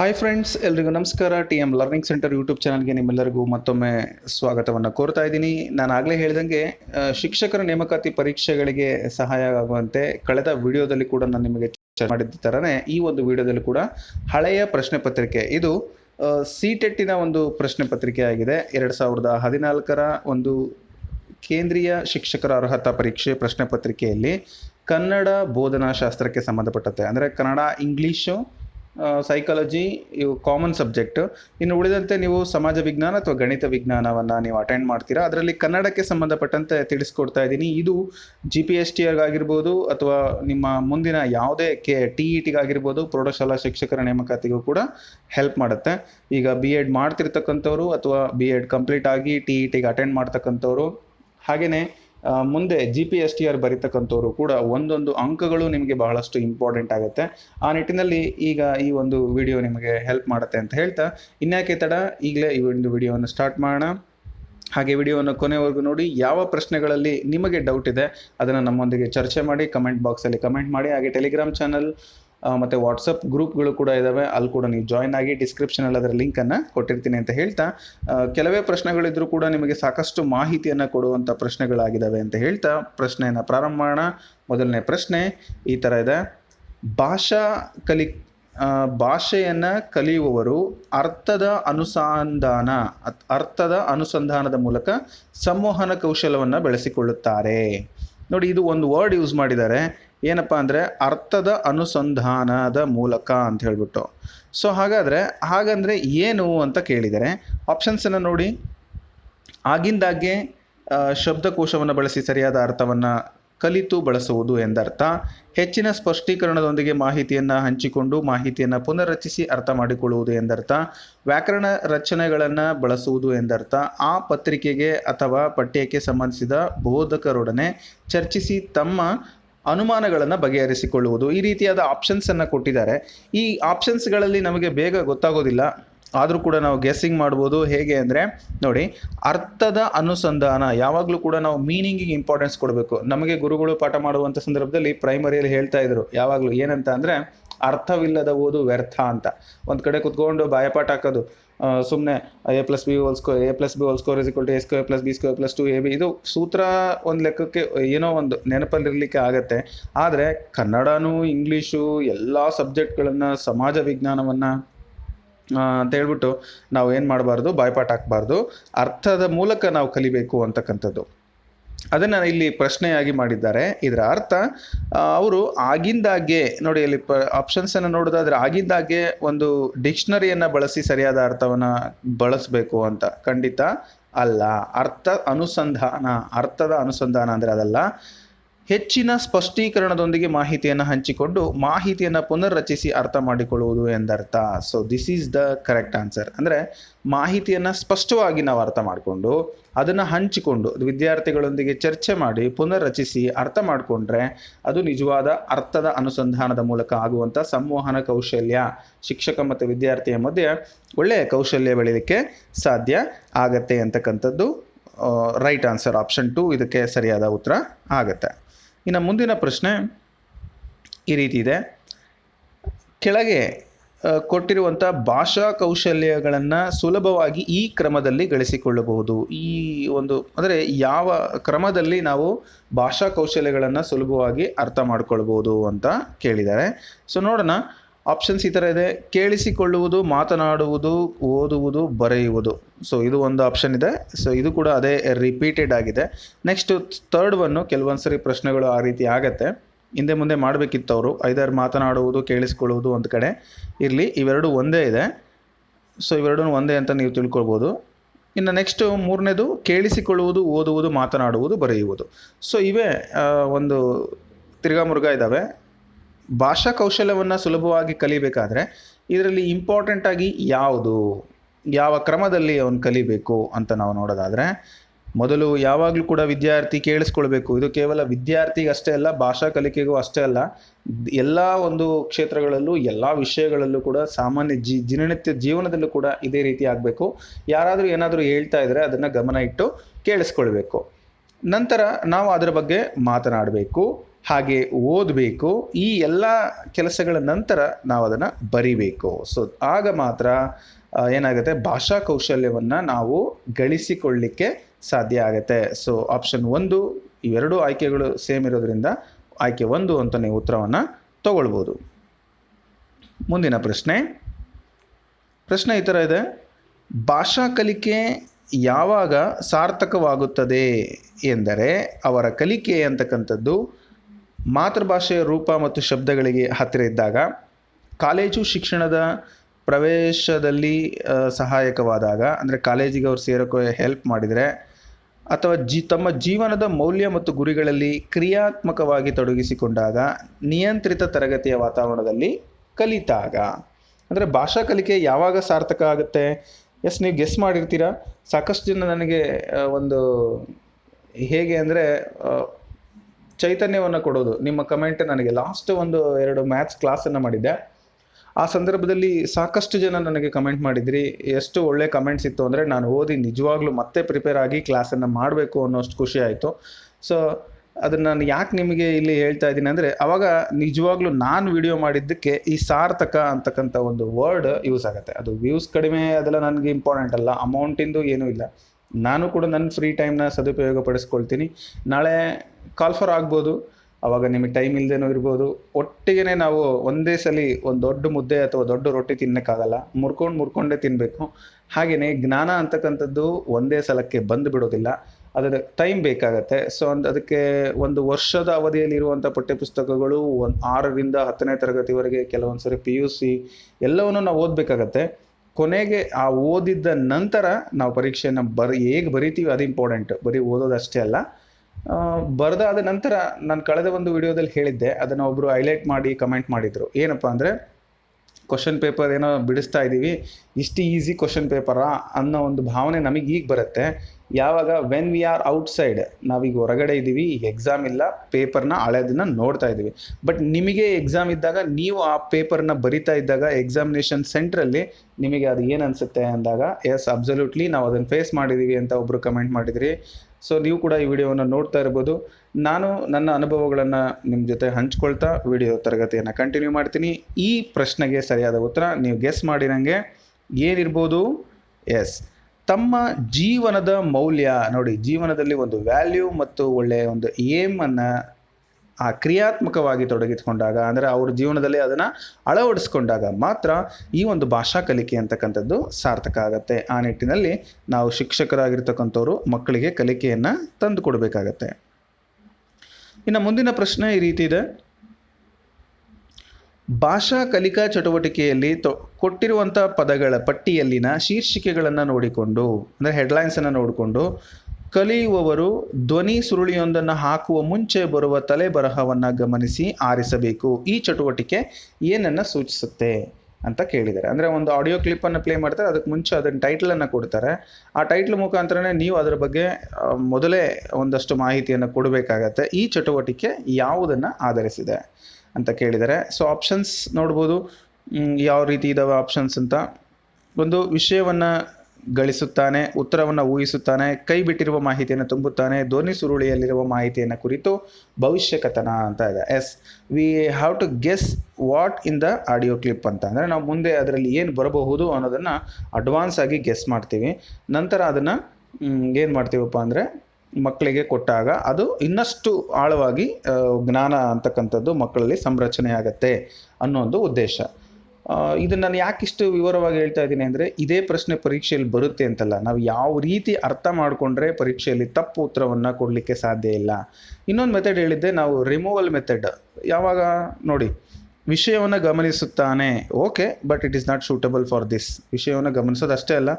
Hi friends ಎಲ್ರಿಗೂ ನಮಸ್ಕಾರ. T M learning centre YouTube ಚಾನಲ್ಗೆ ನಿಮ್ಮೆಲ್ಲರಿಗೂ ಮತ್ತೊಮ್ಮೆ ಸ್ವಾಗತವನ್ನು ಕೋರ್ತಾ ಇದ್ದೀನಿ. ನಾನು ಆಗಲೇ ಹೇಳಿದಂಗೆ ಶಿಕ್ಷಕರ ನೇಮಕಾತಿ ಪರೀಕ್ಷೆಗಳಿಗೆ ಸಹಾಯ ಆಗುವಂತೆ ಕಳೆದ ವಿಡಿಯೋದಲ್ಲಿ ಕೂಡ ನಾನು ನಿಮಗೆ ಮಾಡಿದ್ದ ಥರನೇ ಈ ಒಂದು ವಿಡಿಯೋದಲ್ಲಿ ಕೂಡ ಹಳೆಯ ಪ್ರಶ್ನೆ ಪತ್ರಿಕೆ, ಇದು ಸಿ ಟೆಟ್ಟಿನ ಒಂದು ಪ್ರಶ್ನೆ ಪತ್ರಿಕೆ ಆಗಿದೆ. ಎರಡು ಸಾವಿರದ ಹದಿನಾಲ್ಕರ ಒಂದು ಕೇಂದ್ರೀಯ ಶಿಕ್ಷಕರ ಅರ್ಹತಾ ಪರೀಕ್ಷೆ ಪ್ರಶ್ನೆ ಪತ್ರಿಕೆಯಲ್ಲಿ ಕನ್ನಡ ಬೋಧನಾ ಶಾಸ್ತ್ರಕ್ಕೆ ಸಂಬಂಧಪಟ್ಟಂತೆ, ಅಂದರೆ ಕನ್ನಡ, ಇಂಗ್ಲೀಷು ಸೈಕಾಲಜಿ ಇವು ಕಾಮನ್ ಸಬ್ಜೆಕ್ಟ್ ಇನ್ನು ಉಳಿದಂತೆ ನೀವು ಸಮಾಜ ವಿಜ್ಞಾನ ಅಥವಾ ಗಣಿತ ವಿಜ್ಞಾನವನ್ನು ನೀವು ಅಟೆಂಡ್ ಮಾಡ್ತೀರಾ? ಅದರಲ್ಲಿ ಕನ್ನಡಕ್ಕೆ ಸಂಬಂಧಪಟ್ಟಂತೆ ತಿಳಿಸ್ಕೊಡ್ತಾ ಇದ್ದೀನಿ. ಇದು ಜಿ ಪಿ ಎಸ್ ಟಿ ಆಗಿರ್ಬೋದು ಅಥವಾ ನಿಮ್ಮ ಮುಂದಿನ ಯಾವುದೇ ಕೆ ಟಿ ಇ ಟಿಗಾಗಿರ್ಬೋದು ಪ್ರೌಢಶಾಲಾ ಶಿಕ್ಷಕರ ನೇಮಕಾತಿಗೂ ಕೂಡ ಹೆಲ್ಪ್ ಮಾಡುತ್ತೆ. ಈಗ ಬಿ ಎಡ್ ಮಾಡ್ತಿರ್ತಕ್ಕಂಥವ್ರು ಅಥವಾ ಬಿ ಎಡ್ ಕಂಪ್ಲೀಟ್ ಆಗಿ ಟಿ ಇ ಟಿಗೆ ಅಟೆಂಡ್ ಮಾಡ್ತಕ್ಕಂಥವ್ರು ಹಾಗೆಯೇ ಮುಂದೆ G P S T R ಬರೀತಕ್ಕಂಥವ್ರು ಕೂಡ ಒಂದೊಂದು ಅಂಕಗಳು ನಿಮಗೆ ಬಹಳಷ್ಟು ಇಂಪಾರ್ಟೆಂಟ್ ಆಗುತ್ತೆ. ಆ ನಿಟ್ಟಿನಲ್ಲಿ ಈಗ ಈ ಒಂದು ವಿಡಿಯೋ ನಿಮಗೆ ಹೆಲ್ಪ್ ಮಾಡುತ್ತೆ ಅಂತ ಹೇಳ್ತಾ, ಇನ್ಯಾಕೆ ತಡ? ಈಗಲೇ ಈ ಒಂದು ವಿಡಿಯೋವನ್ನು ಸ್ಟಾರ್ಟ್ ಮಾಡೋಣ. ಹಾಗೆ ವಿಡಿಯೋವನ್ನು ಕೊನೆವರೆಗೂ ನೋಡಿ, ಯಾವ ಪ್ರಶ್ನೆಗಳಲ್ಲಿ ನಿಮಗೆ ಡೌಟ್ ಇದೆ, ಅದನ್ನು ನಮ್ಮೊಂದಿಗೆ ಚರ್ಚೆ ಮಾಡಿ ಕಮೆಂಟ್ ಬಾಕ್ಸಲ್ಲಿ ಕಮೆಂಟ್ ಮಾಡಿ, ಹಾಗೆ ಟೆಲಿಗ್ರಾಮ್ ಚಾನಲ್ ಮತ್ತು ವಾಟ್ಸಪ್ ಗ್ರೂಪ್ಗಳು ಕೂಡ ಇದ್ದಾವೆ ಅಲ್ಲಿ ಕೂಡ ನೀವು ಜಾಯ್ನ್ ಆಗಿ ಡಿಸ್ಕ್ರಿಪ್ಷನಲ್ಲಿ ಅದರ ಲಿಂಕನ್ನು ಕೊಟ್ಟಿರ್ತೀನಿ ಅಂತ ಹೇಳ್ತಾ ಕೆಲವೇ ಪ್ರಶ್ನೆಗಳಿದ್ರೂ ಕೂಡ ನಿಮಗೆ ಸಾಕಷ್ಟು ಮಾಹಿತಿಯನ್ನು ಕೊಡುವಂಥ ಪ್ರಶ್ನೆಗಳಾಗಿದ್ದಾವೆ ಅಂತ ಹೇಳ್ತಾ, ಪ್ರಶ್ನೆಯನ್ನು ಪ್ರಾರಂಭ ಮಾಡೋಣ. ಮೊದಲನೇ ಪ್ರಶ್ನೆ ಈ ಥರ ಇದೆ. ಭಾಷಾ ಕಲಿ ಭಾಷೆಯನ್ನು ಕಲಿಯುವವರು ಅರ್ಥದ ಅನುಸಂಧಾನ, ಅರ್ಥದ ಅನುಸಂಧಾನದ ಮೂಲಕ ಸಂವಹನ ಕೌಶಲವನ್ನು ಬೆಳೆಸಿಕೊಳ್ಳುತ್ತಾರೆ. ನೋಡಿ ಇದು ಒಂದು ವರ್ಡ್ ಯೂಸ್ ಮಾಡಿದ್ದಾರೆ. ಏನಪ್ಪ ಅಂದರೆ ಅರ್ಥದ ಅನುಸಂಧಾನದ ಮೂಲಕ ಅಂತ ಹೇಳ್ಬಿಟ್ಟು. ಸೊ ಹಾಗಾದರೆ ಹಾಗಂದರೆ ಏನು ಅಂತ ಕೇಳಿದರೆ ಆಪ್ಷನ್ಸನ್ನು ನೋಡಿ. ಆಗಿಂದಾಗ್ಗೆ ಆ, ಶಬ್ದಕೋಶವನ್ನು ಬಳಸಿ ಸರಿಯಾದ ಅರ್ಥವನ್ನು ಕಲಿತು ಬಳಸುವುದು ಎಂದರ್ಥ. ಹೆಚ್ಚಿನ ಸ್ಪಷ್ಟೀಕರಣದೊಂದಿಗೆ ಮಾಹಿತಿಯನ್ನು ಹಂಚಿಕೊಂಡು ಮಾಹಿತಿಯನ್ನು ಪುನರ್ರಚಿಸಿ ಅರ್ಥ ಮಾಡಿಕೊಳ್ಳುವುದು ಎಂದರ್ಥ. ವ್ಯಾಕರಣ ರಚನೆಗಳನ್ನು ಬಳಸುವುದು ಎಂದರ್ಥ. ಆ ಪತ್ರಿಕೆಗೆ ಅಥವಾ ಪಠ್ಯಕ್ಕೆ ಸಂಬಂಧಿಸಿದ ಬೋಧಕರೊಡನೆ ಚರ್ಚಿಸಿ ತಮ್ಮ ಅನುಮಾನಗಳನ್ನು ಬಗೆಹರಿಸಿಕೊಳ್ಳುವುದು. ಈ ರೀತಿಯಾದ ಆಪ್ಷನ್ಸನ್ನು ಕೊಟ್ಟಿದ್ದಾರೆ. ಈ ಆಪ್ಷನ್ಸ್ಗಳಲ್ಲಿ ನಮಗೆ ಬೇಗ ಗೊತ್ತಾಗೋದಿಲ್ಲ. ಆದರೂ ಕೂಡ ನಾವು ಗೆಸ್ಸಿಂಗ್ ಮಾಡ್ಬೋದು. ಹೇಗೆ ಅಂದರೆ, ನೋಡಿ, ಅರ್ಥದ ಅನುಸಂಧಾನ, ಯಾವಾಗಲೂ ಕೂಡ ನಾವು ಮೀನಿಂಗಿಗೆ ಇಂಪಾರ್ಟೆನ್ಸ್ ಕೊಡಬೇಕು. ನಮಗೆ ಗುರುಗಳು ಪಾಠ ಮಾಡುವಂಥ ಸಂದರ್ಭದಲ್ಲಿ ಪ್ರೈಮರಿಯಲ್ಲಿ ಹೇಳ್ತಾ ಇದ್ರು. ಯಾವಾಗಲೂ ಏನಂತ ಅಂದರೆ, ಅರ್ಥವಿಲ್ಲದ ಓದು ವ್ಯರ್ಥ ಅಂತ. ಒಂದು ಕಡೆ ಕುತ್ಕೊಂಡು ಬಾಯಪಾಠ ಹಾಕೋದು. ಸುಮ್ಮನೆ A plus B whole score A plus B whole score is equal to A square plus B square plus two A B ಇದು ಸೂತ್ರ ಒಂದು ಲೆಕ್ಕಕ್ಕೆ, ಏನೋ ಒಂದು ನೆನಪಲ್ಲಿರಲಿಕ್ಕೆ ಆಗತ್ತೆ. ಆದರೆ ಕನ್ನಡನೂ, ಇಂಗ್ಲೀಷು ಎಲ್ಲ ಸಬ್ಜೆಕ್ಟ್ಗಳನ್ನು, ಸಮಾಜ ವಿಜ್ಞಾನವನ್ನು ಅಂತ ಹೇಳ್ಬಿಟ್ಟು ನಾವು ಏನು ಮಾಡಬಾರ್ದು? ಬಾಯ್ಪಾಟ್ ಹಾಕಬಾರ್ದು. ಅರ್ಥದ ಮೂಲಕ ನಾವು ಕಲಿಬೇಕು ಅಂತಕ್ಕಂಥದ್ದು. ಅದನ್ನು ಇಲ್ಲಿ ಪ್ರಶ್ನೆಯಾಗಿ ಮಾಡಿದ್ದಾರೆ. ಇದರ ಅರ್ಥ ಅವರು ಆಗಿಂದಾಗೆ ನೋಡಿ ಇಲ್ಲಿ ಪ ಆಪ್ಷನ್ಸನ್ನು ನೋಡೋದಾದ್ರೆ ಆಗಿಂದಾಗೆ ಒಂದು ಡಿಕ್ಷನರಿಯನ್ನು ಬಳಸಿ ಸರಿಯಾದ ಅರ್ಥವನ್ನು ಬಳಸಬೇಕು ಅಂತ. ಖಂಡಿತ ಅಲ್ಲ. ಅರ್ಥ ಅನುಸಂಧಾನ, ಅರ್ಥದ ಅನುಸಂಧಾನ ಅಂದರೆ ಅದಲ್ಲ. ಹೆಚ್ಚಿನ ಸ್ಪಷ್ಟೀಕರಣದೊಂದಿಗೆ ಮಾಹಿತಿಯನ್ನು ಹಂಚಿಕೊಂಡು ಮಾಹಿತಿಯನ್ನು ಪುನರ್ರಚಿಸಿ ಅರ್ಥ ಮಾಡಿಕೊಳ್ಳುವುದು ಎಂದರ್ಥ. So this is the correct answer ಅಂದರೆ ಮಾಹಿತಿಯನ್ನು ಸ್ಪಷ್ಟವಾಗಿ ನಾವು ಅರ್ಥ ಮಾಡಿಕೊಂಡು ಅದನ್ನು ಹಂಚಿಕೊಂಡು ವಿದ್ಯಾರ್ಥಿಗಳೊಂದಿಗೆ ಚರ್ಚೆ ಮಾಡಿ ಪುನರ್ರಚಿಸಿ ಅರ್ಥ ಮಾಡಿಕೊಂಡ್ರೆ ಅದು ನಿಜವಾದ ಅರ್ಥದ ಅನುಸಂಧಾನದ ಮೂಲಕ ಆಗುವಂಥ ಸಂವಹನ ಕೌಶಲ್ಯ ಶಿಕ್ಷಕ ಮತ್ತು ವಿದ್ಯಾರ್ಥಿಯ ಮಧ್ಯೆ ಒಳ್ಳೆಯ ಕೌಶಲ್ಯ ಬೆಳೀಲಿಕ್ಕೆ ಸಾಧ್ಯ ಆಗತ್ತೆ ಅಂತಕ್ಕಂಥದ್ದು ರೈಟ್ ಆನ್ಸರ್ ಆಪ್ಷನ್ ಟು ಇದಕ್ಕೆ ಸರಿಯಾದ ಉತ್ತರ ಆಗತ್ತೆ. ಇನ್ನು ಮುಂದಿನ ಪ್ರಶ್ನೆ ಈ ರೀತಿ ಇದೆ. ಕೆಳಗೆ ಕೊಟ್ಟಿರುವಂಥ ಭಾಷಾ ಕೌಶಲ್ಯಗಳನ್ನು ಸುಲಭವಾಗಿ ಈ ಕ್ರಮದಲ್ಲಿ ಗಳಿಸಿಕೊಳ್ಳಬಹುದು. ಈ ಒಂದು, ಅಂದರೆ ಯಾವ ಕ್ರಮದಲ್ಲಿ ನಾವು ಭಾಷಾ ಕೌಶಲ್ಯಗಳನ್ನು ಸುಲಭವಾಗಿ ಅರ್ಥ ಮಾಡ್ಕೊಳ್ಬೋದು ಅಂತ ಕೇಳಿದ್ದಾರೆ. ಸೊ ನೋಡೋಣ ಆಪ್ಷನ್ಸ್ ಈ ಥರ ಇದೆ. ಕೇಳಿಸಿಕೊಳ್ಳುವುದು, ಮಾತನಾಡುವುದು, ಓದುವುದು, ಬರೆಯುವುದು. ಸೊ ಇದು ಒಂದು ಆಪ್ಷನ್ ಇದೆ. ಸೊ ಇದು ಕೂಡ ಅದೇ ರಿಪೀಟೆಡ್ ಆಗಿದೆ. ನೆಕ್ಸ್ಟ್ ಥರ್ಡ್ ಒನ್ನು ಕೆಲವೊಂದು ಸರಿ ಪ್ರಶ್ನೆಗಳು ಆ ರೀತಿ ಆಗತ್ತೆ. ಹಿಂದೆ ಮುಂದೆ ಮಾಡಬೇಕಿತ್ತು ಅವರು ಐದಾರು ಮಾತನಾಡುವುದು, ಕೇಳಿಸಿಕೊಳ್ಳುವುದು ಒಂದು ಕಡೆ. ಇರಲಿ, ಇವೆರಡು ಒಂದೇ ಇದೆ. ಸೊ ಇವೆರಡೂ ಒಂದೇ ಅಂತ ನೀವು ತಿಳ್ಕೊಳ್ಬೋದು. ಇನ್ನು ನೆಕ್ಸ್ಟು ಮೂರನೇದು, ಕೇಳಿಸಿಕೊಳ್ಳುವುದು, ಓದುವುದು, ಮಾತನಾಡುವುದು, ಬರೆಯುವುದು. ಸೊ ಇವೇ ಒಂದು ತಿರ್ಗಾ ಮುರುಗ ಇದ್ದಾವೆ ಭಾಷಾ ಕೌಶಲ್ಯವನ್ನು ಸುಲಭವಾಗಿ ಕಲಿಬೇಕಾದ್ರೆ ಇದರಲ್ಲಿ ಇಂಪಾರ್ಟೆಂಟ್ ಆಗಿ ಯಾವುದು? ಯಾವ ಕ್ರಮದಲ್ಲಿ ಅವನು ಕಲಿಬೇಕು ಅಂತ ನಾವು ನೋಡೋದಾದರೆ, ಮೊದಲು ಯಾವಾಗಲೂ ಕೂಡ ವಿದ್ಯಾರ್ಥಿ ಕೇಳಿಸ್ಕೊಳ್ಬೇಕು. ಇದು ಕೇವಲ ವಿದ್ಯಾರ್ಥಿಗೆ ಅಷ್ಟೇ ಅಲ್ಲ, ಭಾಷಾ ಕಲಿಕೆಗೂ ಅಷ್ಟೇ ಅಲ್ಲ. ಎಲ್ಲ ಒಂದು ಕ್ಷೇತ್ರಗಳಲ್ಲೂ, ಎಲ್ಲ ವಿಷಯಗಳಲ್ಲೂ ಕೂಡ ಸಾಮಾನ್ಯ ಜಿ, ದಿನನಿತ್ಯ ಜೀವನದಲ್ಲೂ ಕೂಡ ಇದೇ ರೀತಿ ಆಗಬೇಕು. ಯಾರಾದರೂ ಏನಾದರೂ ಹೇಳ್ತಾ ಇದ್ದರೆ ಅದನ್ನು ಗಮನ ಇಟ್ಟು ಕೇಳಿಸ್ಕೊಳ್ಬೇಕು. ನಂತರ ನಾವು ಅದರ ಬಗ್ಗೆ ಮಾತನಾಡಬೇಕು. ಹಾಗೆ ಓದಬೇಕು, ಈ ಎಲ್ಲ ಕೆಲಸಗಳ ನಂತರ ನಾವು ಅದನ್ನು ಬರಿಬೇಕು. ಸೊ ಆಗ ಮಾತ್ರ ಏನಾಗುತ್ತೆ? ಭಾಷಾ ಕೌಶಲ್ಯವನ್ನು ನಾವು ಗಳಿಸಿಕೊಳ್ಳಿಕ್ಕೆ ಸಾಧ್ಯ ಆಗುತ್ತೆ. ಸೊ ಆಪ್ಷನ್ ಒಂದು, ಇವೆರಡು ಆಯ್ಕೆಗಳು ಸೇಮ್ ಇರೋದ್ರಿಂದ ಆಯ್ಕೆ ಒಂದು ಅಂತ ನೀವು ಉತ್ತರವನ್ನು ತಗೊಳ್ಬೋದು. ಮುಂದಿನ ಪ್ರಶ್ನೆ. ಪ್ರಶ್ನೆ ಈ ಥರ ಇದೆ. ಭಾಷಾ ಕಲಿಕೆ ಯಾವಾಗ ಸಾರ್ಥಕವಾಗುತ್ತದೆ ಎಂದರೆ ಅವರ ಕಲಿಕೆ ಅಂತಕ್ಕಂಥದ್ದು ಮಾತೃಭಾಷೆಯ ರೂಪ ಮತ್ತು ಶಬ್ದಗಳಿಗೆ ಹತ್ತಿರ ಇದ್ದಾಗ ಕಾಲೇಜು ಶಿಕ್ಷಣದ ಪ್ರವೇಶದಲ್ಲಿ ಸಹಾಯಕವಾದಾಗ, ಅಂದರೆ ಕಾಲೇಜಿಗೆ ಅವ್ರು ಸೇರೋಕ್ಕೆ ಹೆಲ್ಪ್ ಮಾಡಿದರೆ ಅಥವಾ ಜಿ, ತಮ್ಮ ಜೀವನದ ಮೌಲ್ಯ ಮತ್ತು ಗುರಿಗಳಲ್ಲಿ ಕ್ರಿಯಾತ್ಮಕವಾಗಿ ತೊಡಗಿಸಿಕೊಂಡಾಗ, ನಿಯಂತ್ರಿತ ತರಗತಿಯ ವಾತಾವರಣದಲ್ಲಿ ಕಲಿತಾಗ. ಅಂದರೆ ಭಾಷಾ ಕಲಿಕೆ ಯಾವಾಗ ಸಾರ್ಥಕ ಆಗುತ್ತೆ? ಎಸ್, ನೀವು ಗೆಸ್ ಮಾಡಿರ್ತೀರಾ? ಸಾಕಷ್ಟು ಜನ ನನಗೆ ಒಂದು ಹೇಗೆ ಅಂದರೆ ಚೈತನ್ಯವನ್ನು ಕೊಡೋದು. ನಿಮ್ಮ ಕಮೆಂಟ್ ನನಗೆ ಲಾಸ್ಟ್ ಒಂದು ಎರಡು ಮ್ಯಾಥ್ಸ್ ಕ್ಲಾಸನ್ನು ಮಾಡಿದ್ದೆ. ಆ ಸಂದರ್ಭದಲ್ಲಿ ಸಾಕಷ್ಟು ಜನ ನನಗೆ ಕಮೆಂಟ್ ಮಾಡಿದ್ರಿ. ಎಷ್ಟು ಒಳ್ಳೆ ಕಮೆಂಟ್ಸ್ ಇತ್ತು ಅಂದರೆ ನಾನು ಓದಿ ನಿಜವಾಗ್ಲೂ ಮತ್ತೆ ಪ್ರಿಪೇರ್ ಆಗಿ ಕ್ಲಾಸನ್ನು ಮಾಡಬೇಕು ಅನ್ನೋಷ್ಟು ಖುಷಿ ಆಯಿತು. ಸೊ ಅದನ್ನು ನಾನು ಯಾಕೆ ನಿಮಗೆ ಇಲ್ಲಿ ಹೇಳ್ತಾ ಇದ್ದೀನಿ ಅಂದರೆ, ಅವಾಗ ನಿಜವಾಗ್ಲೂ ನಾನು ವಿಡಿಯೋ ಮಾಡಿದ್ದಕ್ಕೆ ಈ ಸಾರ್ಥಕ ಅಂತಕ್ಕಂಥ ಒಂದು ವರ್ಡ್ ಯೂಸ್ ಆಗುತ್ತೆ. ಅದು ವ್ಯೂಸ್ ಕಡಿಮೆ, ಅದೆಲ್ಲ ನನಗೆ ಇಂಪಾರ್ಟೆಂಟ್ ಅಲ್ಲ. ಅಮೌಂಟಿಂದು ಏನೂ ಇಲ್ಲ. ನಾನು ಕೂಡ ನನ್ನ ಫ್ರೀ ಟೈಮ್ನ ಸದುಪಯೋಗ ಪಡಿಸ್ಕೊಳ್ತೀನಿ ನಾಳೆ ಕಾಲ್ ಫಾರ್ ಆಗ್ಬೋದು. ಅವಾಗ ನಿಮಗೆ ಟೈಮ್ ಇಲ್ಲದೇನೂ ಇರ್ಬೋದು. ಒಟ್ಟಿಗೆ ನಾವು ಒಂದೇ ಸಲ ಒಂದು ದೊಡ್ಡ ಮುದ್ದೆ ಅಥವಾ ದೊಡ್ಡ ರೊಟ್ಟಿ ತಿನ್ನೋಕ್ಕಾಗಲ್ಲ. ಮುರ್ಕೊಂಡು ಮುರ್ಕೊಂಡೇ ತಿನ್ನಬೇಕು ಹಾಗೆಯೇ ಜ್ಞಾನ ಅಂತಕ್ಕಂಥದ್ದು ಒಂದೇ ಸಲಕ್ಕೆ ಬಂದು ಬಿಡೋದಿಲ್ಲ ಅದರ ಟೈಮ್ ಬೇಕಾಗತ್ತೆ. ಸೊ ಒಂದು ಅದಕ್ಕೆ ಒಂದು ವರ್ಷದ ಅವಧಿಯಲ್ಲಿ ಇರುವಂಥ ಪಠ್ಯಪುಸ್ತಕಗಳು ಒಂದು ಆರರಿಂದ ಹತ್ತನೇ ತರಗತಿವರೆಗೆ ಕೆಲವೊಂದು ಸರಿ ಪಿ ಯು ಸಿ ಎಲ್ಲವನ್ನು ನಾವು ಓದಬೇಕಾಗತ್ತೆ. ಕೊನೆಗೆ ಆ ಓದಿದ್ದ ನಂತರ ನಾವು ಪರೀಕ್ಷೆಯನ್ನು ಬರ್, ಹೇಗೆ ಬರಿತೀವಿ ಅದು ಇಂಪಾರ್ಟೆಂಟ್ ಬರೀ ಓದೋದಷ್ಟೇ ಅಲ್ಲ. ಬರೆದಾದ ನಂತರ ನಾನು ಕಳೆದ ಒಂದು ವಿಡಿಯೋದಲ್ಲಿ ಹೇಳಿದ್ದೆ, ಅದನ್ನು ಒಬ್ಬರು ಹೈಲೈಟ್ ಮಾಡಿ ಕಮೆಂಟ್ ಮಾಡಿದರು. ಏನಪ್ಪ ಅಂದರೆ ಕ್ವಶನ್ ಪೇಪರ್ ಏನೋ ಬಿಡಿಸ್ತಾ ಇದ್ದೀವಿ ಇಷ್ಟು ಈಸಿ ಕ್ವಶನ್ ಪೇಪರಾ ಅನ್ನೋ ಒಂದು ಭಾವನೆ ನಮಗೆ ಈಗ ಬರುತ್ತೆ. ಯಾವಾಗ ವೆನ್ ವಿ ಆರ್ ಔಟ್ಸೈಡ್ ನಾವೀಗ ಹೊರಗಡೆ ಇದ್ದೀವಿ ಈಗ ಎಕ್ಸಾಮ್ ಇಲ್ಲ ಪೇಪರ್ನ ಹಳೆದನ್ನ ನೋಡ್ತಾ ಇದ್ದೀವಿ ಬಟ್ ನಿಮಗೆ ಎಕ್ಸಾಮ್ ಇದ್ದಾಗ, ನೀವು ಆ ಪೇಪರ್ನ ಬರಿತಾ ಇದ್ದಾಗ ಎಕ್ಸಾಮಿನೇಷನ್ ಸೆಂಟ್ರಲ್ಲಿ ನಿಮಗೆ ಅದು ಏನು ಅನಿಸುತ್ತೆ ಅಂದಾಗ ಎಸ್ ಅಬ್ಸಲ್ಯೂಟ್ಲಿ ನಾವು ಅದನ್ನು ಫೇಸ್ ಮಾಡಿದ್ದೀವಿ ಅಂತ ಒಬ್ಬರು ಕಮೆಂಟ್ ಮಾಡಿದ್ರಿ. ಸೊ ನೀವು ಕೂಡ ಈ ವಿಡಿಯೋವನ್ನು ನೋಡ್ತಾ ಇರ್ಬೋದು. ನಾನು ನನ್ನ ಅನುಭವಗಳನ್ನು ನಿಮ್ಮ ಜೊತೆ ಹಂಚ್ಕೊಳ್ತಾ ವಿಡಿಯೋ ತರಗತಿಯನ್ನು ಕಂಟಿನ್ಯೂ ಮಾಡ್ತೀನಿ. ಈ ಪ್ರಶ್ನೆಗೆ ಸರಿಯಾದ ಉತ್ತರ ನೀವು ಗೆಸ್ ಮಾಡಿದಂಗೆ ಏನಿರ್ಬೋದು? ಎಸ್ ತಮ್ಮ ಜೀವನದ ಮೌಲ್ಯ ನೋಡಿ, ಜೀವನದಲ್ಲಿ ಒಂದು ವ್ಯಾಲ್ಯೂ ಮತ್ತು ಒಳ್ಳೆಯ ಒಂದು ಏಮನ್ನು ಆ ಕ್ರಿಯಾತ್ಮಕವಾಗಿ ತೊಡಗಿಸಿಕೊಂಡಾಗ, ಅಂದರೆ ಅವ್ರ ಜೀವನದಲ್ಲಿ ಅದನ್ನು ಅಳವಡಿಸ್ಕೊಂಡಾಗ ಮಾತ್ರ ಈ ಒಂದು ಭಾಷಾ ಕಲಿಕೆ ಅಂತಕ್ಕಂಥದ್ದು ಸಾರ್ಥಕ ಆಗುತ್ತೆ. ಆ ನಿಟ್ಟಿನಲ್ಲಿ ನಾವು ಶಿಕ್ಷಕರಾಗಿರ್ತಕ್ಕಂಥವ್ರು ಮಕ್ಕಳಿಗೆ ಕಲಿಕೆಯನ್ನು ತಂದು ಕೊಡಬೇಕಾಗತ್ತೆ. ಇನ್ನು ಮುಂದಿನ ಪ್ರಶ್ನೆ ಈ ರೀತಿ ಇದೆ. ಭಾಷಾ ಕಲಿಕಾ ಚಟುವಟಿಕೆಯಲ್ಲಿ ತೊ ಕೊಟ್ಟಿರುವಂಥ ಪದಗಳ ಪಟ್ಟಿಯಲ್ಲಿನ ಶೀರ್ಷಿಕೆಗಳನ್ನು ನೋಡಿಕೊಂಡು, ಅಂದರೆ ಹೆಡ್ಲೈನ್ಸನ್ನು ನೋಡಿಕೊಂಡು ಕಲಿಯುವವರು ಧ್ವನಿ ಸುರುಳಿಯೊಂದನ್ನು ಹಾಕುವ ಮುಂಚೆ ಬರುವ ತಲೆ ಬರಹವನ್ನು ಗಮನಿಸಿ ಆರಿಸಬೇಕು. ಈ ಚಟುವಟಿಕೆ ಏನನ್ನು ಸೂಚಿಸುತ್ತೆ ಅಂತ ಕೇಳಿದ್ದಾರೆ. ಅಂದರೆ ಒಂದು ಆಡಿಯೋ ಕ್ಲಿಪ್ಪನ್ನು ಪ್ಲೇ ಮಾಡ್ತಾರೆ ಅದಕ್ಕೆ ಮುಂಚೆ ಅದನ್ನು ಟೈಟ್ಲನ್ನು ಕೊಡ್ತಾರೆ. ಆ ಟೈಟ್ಲ್ ಮುಖಾಂತರನೇ ನೀವು ಅದರ ಬಗ್ಗೆ ಮೊದಲೇ ಒಂದಷ್ಟು ಮಾಹಿತಿಯನ್ನು ಕೊಡಬೇಕಾಗತ್ತೆ. ಈ ಚಟುವಟಿಕೆ ಯಾವುದನ್ನು ಆಧರಿಸಿದೆ ಅಂತ ಕೇಳಿದ್ದಾರೆ. ಸೊ ಆಪ್ಷನ್ಸ್ ನೋಡ್ಬೋದು. ಯಾವ ರೀತಿ ಇದ್ದಾವೆ ಆಪ್ಷನ್ಸ್ ಅಂತ. ಒಂದು ವಿಷಯವನ್ನು ಗಳಿಸುತ್ತಾನೆ, ಉತ್ತರವನ್ನು ಊಹಿಸುತ್ತಾನೆ ಕೈ ಬಿಟ್ಟಿರುವ ಮಾಹಿತಿಯನ್ನು ತುಂಬುತ್ತಾನೆ, ಧ್ವನಿ ಸುರುಳಿಯಲ್ಲಿರುವ ಮಾಹಿತಿಯನ್ನು ಕುರಿತು ಭವಿಷ್ಯ ಕಥನ ಅಂತ ಇದೆ. Yes we have to guess what in the audio clip ಅಂತ. ಅಂದರೆ ನಾವು ಮುಂದೆ ಅದರಲ್ಲಿ ಏನು ಬರಬಹುದು ಅನ್ನೋದನ್ನು ಅಡ್ವಾನ್ಸ್ ಆಗಿ ಗೆಸ್ ಮಾಡ್ತೀವಿ. ನಂತರ ಅದನ್ನು ಏನು ಮಾಡ್ತೀವಪ್ಪ ಅಂದರೆ ಮಕ್ಕಳಿಗೆ ಕೊಟ್ಟಾಗ ಅದು ಇನ್ನಷ್ಟು ಆಳವಾಗಿ ಜ್ಞಾನ ಅಂತಕ್ಕಂಥದ್ದು ಮಕ್ಕಳಲ್ಲಿ ಸಂರಚನೆ ಆಗತ್ತೆ ಅನ್ನೋ ಒಂದು ಉದ್ದೇಶ. ಇದನ್ನು ನಾನು ಯಾಕಿಷ್ಟು ವಿವರವಾಗಿ ಹೇಳ್ತಾ ಇದ್ದೀನಿ ಅಂದರೆ ಇದೇ ಪ್ರಶ್ನೆ ಪರೀಕ್ಷೆಯಲ್ಲಿ ಬರುತ್ತೆ ಅಂತಲ್ಲ. ನಾವು ಯಾವ ರೀತಿ ಅರ್ಥ ಮಾಡಿಕೊಂಡ್ರೆ ಪರೀಕ್ಷೆಯಲ್ಲಿ ತಪ್ಪು ಉತ್ತರವನ್ನು ಕೊಡಲಿಕ್ಕೆ ಸಾಧ್ಯ ಇಲ್ಲ. ಇನ್ನೊಂದು ಮೆಥಡ್ ಹೇಳಿದ್ದೆ, ನಾವು ರಿಮೂವಲ್ ಮೆಥಡ್ ಯಾವಾಗ? ನೋಡಿ, ವಿಷಯವನ್ನು ಗಮನಿಸುತ್ತಾನೆ. Okay but it is not suitable for this ವಿಷಯವನ್ನು ಗಮನಿಸೋದು ಅಷ್ಟೇ ಅಲ್ಲ.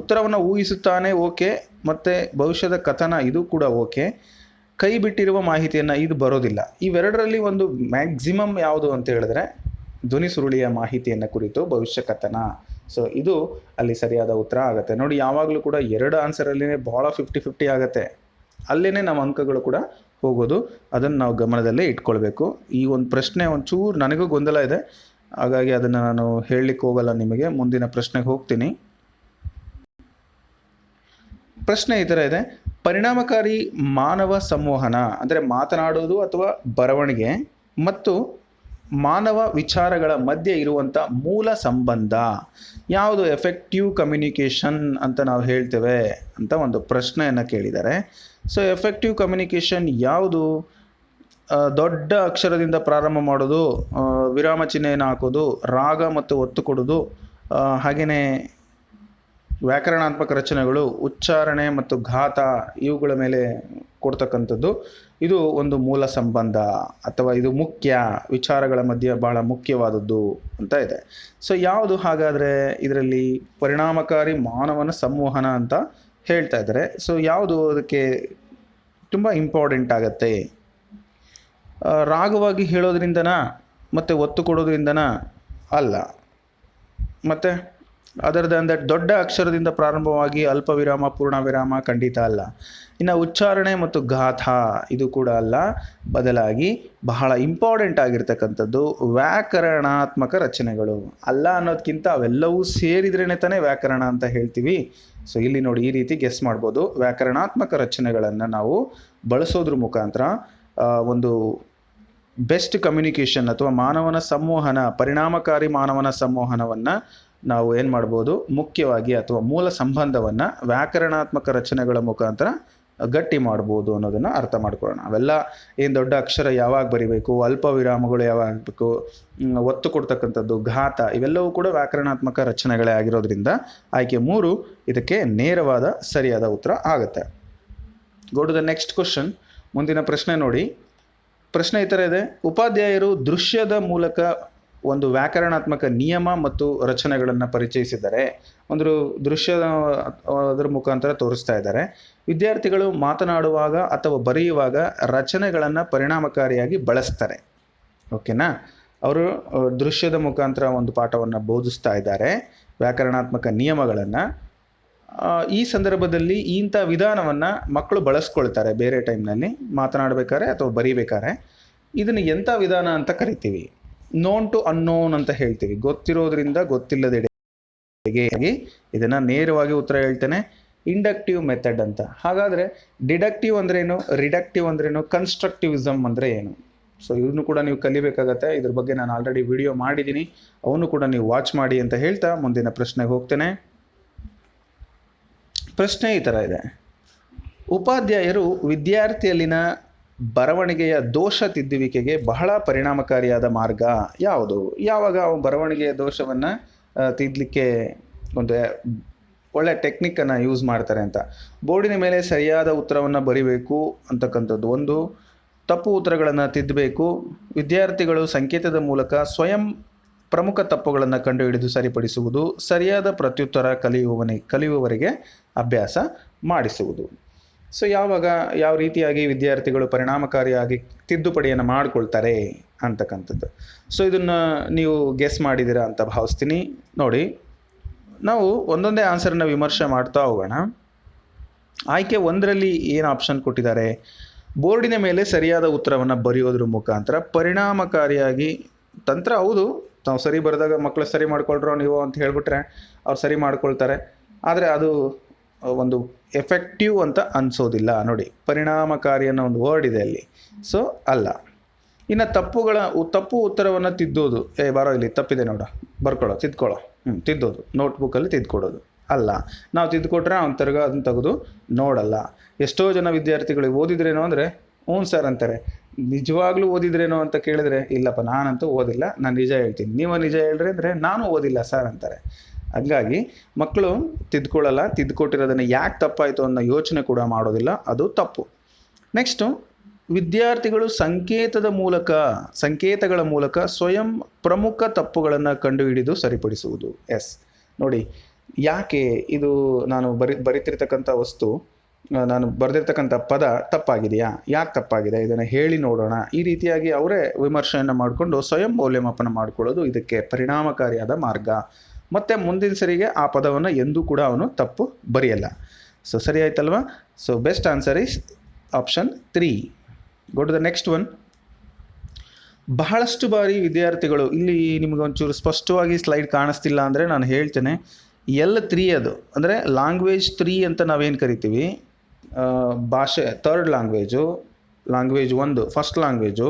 ಉತ್ತರವನ್ನು ಊಹಿಸುತ್ತಾನೆ ಓಕೆ ಮತ್ತು ಭವಿಷ್ಯದ ಕಥನ ಇದು ಕೂಡ ಓಕೆ ಕೈ ಬಿಟ್ಟಿರುವ ಮಾಹಿತಿಯನ್ನು ಇದು ಬರೋದಿಲ್ಲ. ಇವೆರಡರಲ್ಲಿ ಒಂದು ಮ್ಯಾಕ್ಸಿಮಮ್ ಯಾವುದು ಅಂತ ಹೇಳಿದ್ರೆ ಧ್ವನಿ ಸುರುಳಿಯ ಮಾಹಿತಿಯನ್ನು ಕುರಿತು ಭವಿಷ್ಯ ಕಥನ. ಸೊ ಇದು ಅಲ್ಲಿ ಸರಿಯಾದ ಉತ್ತರ ಆಗುತ್ತೆ. ನೋಡಿ, ಯಾವಾಗಲೂ ಕೂಡ ಎರಡು ಆನ್ಸರಲ್ಲಿನೇ ಭಾಳ ಫಿಫ್ಟಿ ಫಿಫ್ಟಿ ಆಗುತ್ತೆ. ಅಲ್ಲೇ ನಮ್ಮ ಅಂಕಗಳು ಕೂಡ ಹೋಗೋದು. ಅದನ್ನು ನಾವು ಗಮನದಲ್ಲೇ ಇಟ್ಕೊಳ್ಬೇಕು. ಈ ಒಂದು ಪ್ರಶ್ನೆ ಒಂಚೂರು ನನಗೂ ಗೊಂದಲ ಇದೆ. ಹಾಗಾಗಿ ಅದನ್ನು ನಾನು ಹೇಳಲಿಕ್ಕೆ ಹೋಗಲ್ಲ ನಿಮಗೆ. ಮುಂದಿನ ಪ್ರಶ್ನೆಗೆ ಹೋಗ್ತೀನಿ. ಪ್ರಶ್ನೆ ಈ ಥರ ಇದೆ. ಪರಿಣಾಮಕಾರಿ ಮಾನವ ಸಂವಹನ, ಅಂದರೆ ಮಾತನಾಡೋದು ಅಥವಾ ಬರವಣಿಗೆ, ಮತ್ತು ಮಾನವ ವಿಚಾರಗಳ ಮಧ್ಯೆ ಇರುವಂಥ ಮೂಲ ಸಂಬಂಧ. ಯಾವುದು ಎಫೆಕ್ಟಿವ್ ಕಮ್ಯುನಿಕೇಷನ್ ಅಂತ ನಾವು ಹೇಳ್ತೇವೆ ಅಂತ ಒಂದು ಪ್ರಶ್ನೆಯನ್ನು ಕೇಳಿದ್ದಾರೆ. ಸೊ ಎಫೆಕ್ಟಿವ್ ಕಮ್ಯುನಿಕೇಷನ್ ಯಾವುದು? ದೊಡ್ಡ ಅಕ್ಷರದಿಂದ ಪ್ರಾರಂಭ ಮಾಡೋದು ವಿರಾಮ ಚಿಹ್ನೆಯನ್ನು ಹಾಕೋದು, ರಾಗ ಮತ್ತು ಒತ್ತು ಕೊಡೋದು ಹಾಗೆಯೇ ವ್ಯಾಕರಣಾತ್ಮಕ ರಚನೆಗಳು, ಉಚ್ಚಾರಣೆ ಮತ್ತು ಘಾತ ಇವುಗಳ ಮೇಲೆ ಕೊಡ್ತಕ್ಕಂಥದ್ದು. ಇದು ಒಂದು ಮೂಲ ಸಂಬಂಧ ಅಥವಾ ಇದು ಮುಖ್ಯ, ವಿಚಾರಗಳ ಮಧ್ಯೆ ಬಹಳ ಮುಖ್ಯವಾದದ್ದು ಅಂತ ಇದೆ. ಸೊ ಯಾವುದು ಹಾಗಾದರೆ ಇದರಲ್ಲಿ ಪರಿಣಾಮಕಾರಿ ಮಾನವನ ಸಂವಹನ ಅಂತ ಹೇಳ್ತಾ ಇದ್ದಾರೆ. ಸೊ ಯಾವುದು ಅದಕ್ಕೆ ತುಂಬ ಇಂಪಾರ್ಟೆಂಟ್ ಆಗತ್ತೆ? ರಾಗವಾಗಿ ಹೇಳೋದ್ರಿಂದನಾ ಮತ್ತು ಒತ್ತು ಕೊಡೋದ್ರಿಂದನಾ ಅಲ್ಲ. ಮತ್ತು? ಅದರ್ ದನ್ ದಟ್ ದೊಡ್ಡ ಅಕ್ಷರದಿಂದ ಪ್ರಾರಂಭವಾಗಿ ಅಲ್ಪ ವಿರಾಮ ಪೂರ್ಣ ವಿರಾಮ ಖಂಡಿತ ಅಲ್ಲ. ಇನ್ನು ಉಚ್ಚಾರಣೆ ಮತ್ತು ಗಾಥ ಇದು ಕೂಡ ಅಲ್ಲ. ಬದಲಾಗಿ ಬಹಳ ಇಂಪಾರ್ಟೆಂಟ್ ಆಗಿರ್ತಕ್ಕಂಥದ್ದು ವ್ಯಾಕರಣಾತ್ಮಕ ರಚನೆಗಳು. ಅಲ್ಲ ಅನ್ನೋದಕ್ಕಿಂತ ಅವೆಲ್ಲವೂ ಸೇರಿದ್ರೇ ತಾನೇ ವ್ಯಾಕರಣ ಅಂತ ಹೇಳ್ತೀವಿ. ಸೊ ಇಲ್ಲಿ ನೋಡಿ ಈ ರೀತಿ ಗೆಸ್ ಮಾಡ್ಬೋದು. ವ್ಯಾಕರಣಾತ್ಮಕ ರಚನೆಗಳನ್ನು ನಾವು ಬಳಸೋದ್ರ ಮುಖಾಂತರ ಒಂದು ಬೆಸ್ಟ್ ಕಮ್ಯುನಿಕೇಷನ್ ಅಥವಾ ಮಾನವನ ಸಂವಹನ, ಪರಿಣಾಮಕಾರಿ ಮಾನವನ ಸಂವಹನವನ್ನು ನಾವು ಏನು ಮಾಡ್ಬೋದು? ಮುಖ್ಯವಾಗಿ ಅಥವಾ ಮೂಲ ಸಂಬಂಧವನ್ನು ವ್ಯಾಕರಣಾತ್ಮಕ ರಚನೆಗಳ ಮುಖಾಂತರ ಗಟ್ಟಿ ಮಾಡ್ಬೋದು ಅನ್ನೋದನ್ನು ಅರ್ಥ ಮಾಡ್ಕೊಳ್ಳೋಣ. ಅವೆಲ್ಲ ಏನು ದೊಡ್ಡ ಅಕ್ಷರ ಯಾವಾಗ ಬರಿಬೇಕು? ಅಲ್ಪ ವಿರಾಮಗಳು ಯಾವಾಗ ಆಗಬೇಕು? ಒತ್ತು ಕೊಡ್ತಕ್ಕಂಥದ್ದು, ಘಾತ ಇವೆಲ್ಲವೂ ಕೂಡ ವ್ಯಾಕರಣಾತ್ಮಕ ರಚನೆಗಳೇ ಆಗಿರೋದ್ರಿಂದ ಆಯ್ಕೆ ಮೂರು ಇದಕ್ಕೆ ನೇರವಾದ ಸರಿಯಾದ ಉತ್ತರ ಆಗುತ್ತೆ. Go to the next question ಮುಂದಿನ ಪ್ರಶ್ನೆ ನೋಡಿ. ಪ್ರಶ್ನೆ ಈ ಥರ ಇದೆ. ಉಪಾಧ್ಯಾಯರು ದೃಶ್ಯದ ಮೂಲಕ ಒಂದು ವ್ಯಾಕರಣಾತ್ಮಕ ನಿಯಮ ಮತ್ತು ರಚನೆಗಳನ್ನು ಪರಿಚಯಿಸಿದ್ದಾರೆ. ಒಂದು ದೃಶ್ಯ ಅದರ ಮುಖಾಂತರ ತೋರಿಸ್ತಾ ಇದ್ದಾರೆ. ವಿದ್ಯಾರ್ಥಿಗಳು ಮಾತನಾಡುವಾಗ ಅಥವಾ ಬರೆಯುವಾಗ ರಚನೆಗಳನ್ನು ಪರಿಣಾಮಕಾರಿಯಾಗಿ ಬಳಸ್ತಾರೆ. ಓಕೆನಾ? ಅವರು ದೃಶ್ಯದ ಮುಖಾಂತರ ಒಂದು ಪಾಠವನ್ನು ಬೋಧಿಸ್ತಾ ಇದ್ದಾರೆ, ವ್ಯಾಕರಣಾತ್ಮಕ ನಿಯಮಗಳನ್ನು. ಈ ಸಂದರ್ಭದಲ್ಲಿ ಇಂಥ ವಿಧಾನವನ್ನು ಮಕ್ಕಳು ಬಳಸ್ಕೊಳ್ತಾರೆ ಬೇರೆ ಟೈಮ್ನಲ್ಲಿ. ಮಾತನಾಡಬೇಕಾದ್ರೆ ಅಥವಾ ಬರೀಬೇಕಾದ್ರೆ ಇದನ್ನು ಎಂಥ ವಿಧಾನ ಅಂತ ಕರಿತೀವಿ. ನೋನ್ ಟು ಅನ್ನೋನ್ ಅಂತ ಹೇಳ್ತೀವಿ. ಗೊತ್ತಿರೋದ್ರಿಂದ ಗೊತ್ತಿಲ್ಲದೆಡೆಗೆ ಇದನ್ನು ನೇರವಾಗಿ ಉತ್ತರ ಹೇಳ್ತೇನೆ. ಇಂಡಕ್ಟಿವ್ ಮೆಥಡ್ ಅಂತ. ಹಾಗಾದರೆ ಡಿಡಕ್ಟಿವ್ ಅಂದ್ರೇನು ರಿಡಕ್ಟಿವ್ ಅಂದ್ರೇನು ಕನ್ಸ್ಟ್ರಕ್ಟಿವಿಸಮ್ ಅಂದರೆ ಏನು? ಸೊ ಇದನ್ನು ಕೂಡ ನೀವು ಕಲಿಬೇಕಾಗತ್ತೆ. ಇದ್ರ ಬಗ್ಗೆ ನಾನು ಆಲ್ರೆಡಿ ವಿಡಿಯೋ ಮಾಡಿದ್ದೀನಿ. ಅವನು ಕೂಡ ನೀವು ವಾಚ್ ಮಾಡಿ ಅಂತ ಹೇಳ್ತಾ ಮುಂದಿನ ಪ್ರಶ್ನೆಗೆ ಹೋಗ್ತೇನೆ. ಪ್ರಶ್ನೆ ಈ ಥರ ಇದೆ. ಉಪಾಧ್ಯಾಯರು ವಿದ್ಯಾರ್ಥಿಯಲ್ಲಿನ ಬರವಣಿಗೆಯ ದೋಷ ತಿದ್ದುವಿಕೆಗೆ ಬಹಳ ಪರಿಣಾಮಕಾರಿಯಾದ ಮಾರ್ಗ ಯಾವುದು? ಯಾವಾಗ ಅವ ಬರವಣಿಗೆಯ ದೋಷವನ್ನು ತಿದ್ದಲಿಕ್ಕೆ ಒಂದು ಒಳ್ಳೆ ಟೆಕ್ನಿಕ್ಕನ್ನು ಯೂಸ್ ಮಾಡ್ತಾರೆ ಅಂತ? ಬೋರ್ಡಿನ ಮೇಲೆ ಸರಿಯಾದ ಉತ್ತರವನ್ನು ಬರಿಬೇಕು ಅಂತಕ್ಕಂಥದ್ದು ಒಂದು. ತಪ್ಪು ಉತ್ತರಗಳನ್ನು ತಿದ್ದಬೇಕು ವಿದ್ಯಾರ್ಥಿಗಳು ಸಂಕೇತದ ಮೂಲಕ ಸ್ವಯಂ ಪ್ರಮುಖ ತಪ್ಪುಗಳನ್ನು ಕಂಡುಹಿಡಿದು ಸರಿಪಡಿಸುವುದು, ಸರಿಯಾದ ಪ್ರತ್ಯುತ್ತರ ಕಲಿಯುವವನಿ, ಕಲಿಯುವವರಿಗೆ ಅಭ್ಯಾಸ ಮಾಡಿಸುವುದು. ಸೊ ಯಾವಾಗ ಯಾವ ರೀತಿಯಾಗಿ ವಿದ್ಯಾರ್ಥಿಗಳು ಪರಿಣಾಮಕಾರಿಯಾಗಿ ತಿದ್ದುಪಡಿಯನ್ನು ಮಾಡಿಕೊಳ್ತಾರೆ ಅಂತಕ್ಕಂಥದ್ದು. ಸೊ ಇದನ್ನು ನೀವು ಗೆಸ್ ಮಾಡಿದ್ದೀರಾ ಅಂತ ಭಾವಿಸ್ತೀನಿ. ನೋಡಿ, ನಾವು ಒಂದೊಂದೇ ಆನ್ಸರನ್ನ ವಿಮರ್ಶೆ ಮಾಡ್ತಾ ಹೋಗೋಣ. ಆಯ್ಕೆ ಒಂದರಲ್ಲಿ ಏನು ಆಪ್ಷನ್ ಕೊಟ್ಟಿದ್ದಾರೆ? ಬೋರ್ಡಿನ ಮೇಲೆ ಸರಿಯಾದ ಉತ್ತರವನ್ನು ಬರೆಯೋದ್ರ ಮುಖಾಂತರ ಪರಿಣಾಮಕಾರಿಯಾಗಿ, ತಂತ್ರ ಹೌದು, ತಾವು ಸರಿ ಬರೆದಾಗ ಮಕ್ಕಳು ಸರಿ ಮಾಡ್ಕೊಳ್ರೋ ನೀವು ಅಂತ ಹೇಳಿಬಿಟ್ರೆ ಅವ್ರು ಸರಿ ಮಾಡ್ಕೊಳ್ತಾರೆ. ಆದರೆ ಅದು ಒಂದು ಎಫೆಕ್ಟಿವ್ ಅಂತ ಅನಿಸೋದಿಲ್ಲ, ನೋಡಿ. ಪರಿಣಾಮಕಾರಿ ಅನ್ನೋ ಒಂದು ವರ್ಡ್ ಇದೆ ಅಲ್ಲಿ. ಸೊ ಅಲ್ಲ. ಇನ್ನು ತಪ್ಪುಗಳ ತಪ್ಪು ಉತ್ತರವನ್ನು ತಿದ್ದೋದು. ಏ, ಬಾರೋ ಇಲ್ಲಿ, ತಪ್ಪಿದೆ ನೋಡ. ಬರ್ಕೊಳ್ಳೋ ತಿದ್ಕೊಳ್ಳೋ ಹ್ಞೂ ತಿದ್ದೋದು. ನೋಟ್ಬುಕ್ಕಲ್ಲಿ ತಿದ್ಕೊಡೋದು. ಅಲ್ಲ. ನಾವು ತಿದ್ದುಕೊಟ್ರೆ ಅವ್ನು ತಿರ್ಗ ಅದನ್ನ ತೆಗೆದು ನೋಡಲ್ಲ. ಎಷ್ಟೋ ಜನ ವಿದ್ಯಾರ್ಥಿಗಳಿಗೆ ಓದಿದ್ರೇನೋ ಅಂದರೆ ಹ್ಞೂ ಸರ್ ಅಂತಾರೆ. ನಿಜವಾಗ್ಲೂ ಓದಿದ್ರೇನೋ ಅಂತ ಕೇಳಿದ್ರೆ, ಇಲ್ಲಪ್ಪ, ನಾನಂತೂ ಓದಿಲ್ಲ. ನಾನು ನಿಜ ಹೇಳ್ತೀನಿ. ನೀವು ನಿಜ ಹೇಳ್ರಿ ಅಂದರೆ, ನಾನು ಓದಿಲ್ಲ ಸರ್ ಅಂತಾರೆ. ಹಂಗಾಗಿ ಮಕ್ಕಳು ತಿದ್ಕೊಳ್ಳಲ್ಲ, ತಿದ್ಕೊಟ್ಟಿರೋದನ್ನು ಯಾಕೆ ತಪ್ಪಾಯಿತು ಅನ್ನೋ ಯೋಚನೆ ಕೂಡ ಮಾಡೋದಿಲ್ಲ, ಅದು ತಪ್ಪು. ನೆಕ್ಸ್ಟು ವಿದ್ಯಾರ್ಥಿಗಳು ಸಂಕೇತದ ಮೂಲಕ, ಸಂಕೇತಗಳ ಮೂಲಕ ಸ್ವಯಂ ಪ್ರಮುಖ ತಪ್ಪುಗಳನ್ನು ಕಂಡುಹಿಡಿದು ಸರಿಪಡಿಸುವುದು. ಎಸ್ ನೋಡಿ, ಯಾಕೆ ಇದು ನಾನು ಬರಿ, ಬರಿತಿರ್ತಕ್ಕಂಥ ವಸ್ತು ನಾನು ಬರೆದಿರ್ತಕ್ಕಂಥ ಪದ ತಪ್ಪಾಗಿದೆಯಾ? ಯಾಕೆ ತಪ್ಪಾಗಿದೆ? ಇದನ್ನು ಹೇಳಿ ನೋಡೋಣ. ಈ ರೀತಿಯಾಗಿ ಅವರೇ ವಿಮರ್ಶೆಯನ್ನು ಮಾಡಿಕೊಂಡು ಸ್ವಯಂ ಮೌಲ್ಯಮಾಪನ ಮಾಡಿಕೊಳ್ಳೋದು ಇದಕ್ಕೆ ಪರಿಣಾಮಕಾರಿಯಾದ ಮಾರ್ಗ. ಮತ್ತು ಮುಂದಿನ ಸರಿಗೆ ಆ ಪದವನ್ನು ಎಂದೂ ಕೂಡ ಅವನು ತಪ್ಪು ಬರೆಯಲ್ಲ. ಸೊ ಸರಿ ಆಯ್ತಲ್ವಾ? So best answer is option three go to the next one ಬಹಳಷ್ಟು ಬಾರಿ ವಿದ್ಯಾರ್ಥಿಗಳು, ಇಲ್ಲಿ ನಿಮಗೆ ಒಂಚೂರು ಸ್ಪಷ್ಟವಾಗಿ ಸ್ಲೈಡ್ ಕಾಣಿಸ್ತಿಲ್ಲ ಅಂದರೆ ನಾನು ಹೇಳ್ತೇನೆ. ಎಲ್ ತ್ರೀ ಅದು. ಅಂದರೆ ಲ್ಯಾಂಗ್ವೇಜ್ ತ್ರೀ ಅಂತ ನಾವೇನು ಕರಿತೀವಿ? ಭಾಷೆ ಥರ್ಡ್ ಲ್ಯಾಂಗ್ವೇಜು ಲ್ಯಾಂಗ್ವೇಜ್ ಒಂದು ಫಸ್ಟ್ ಲ್ಯಾಂಗ್ವೇಜು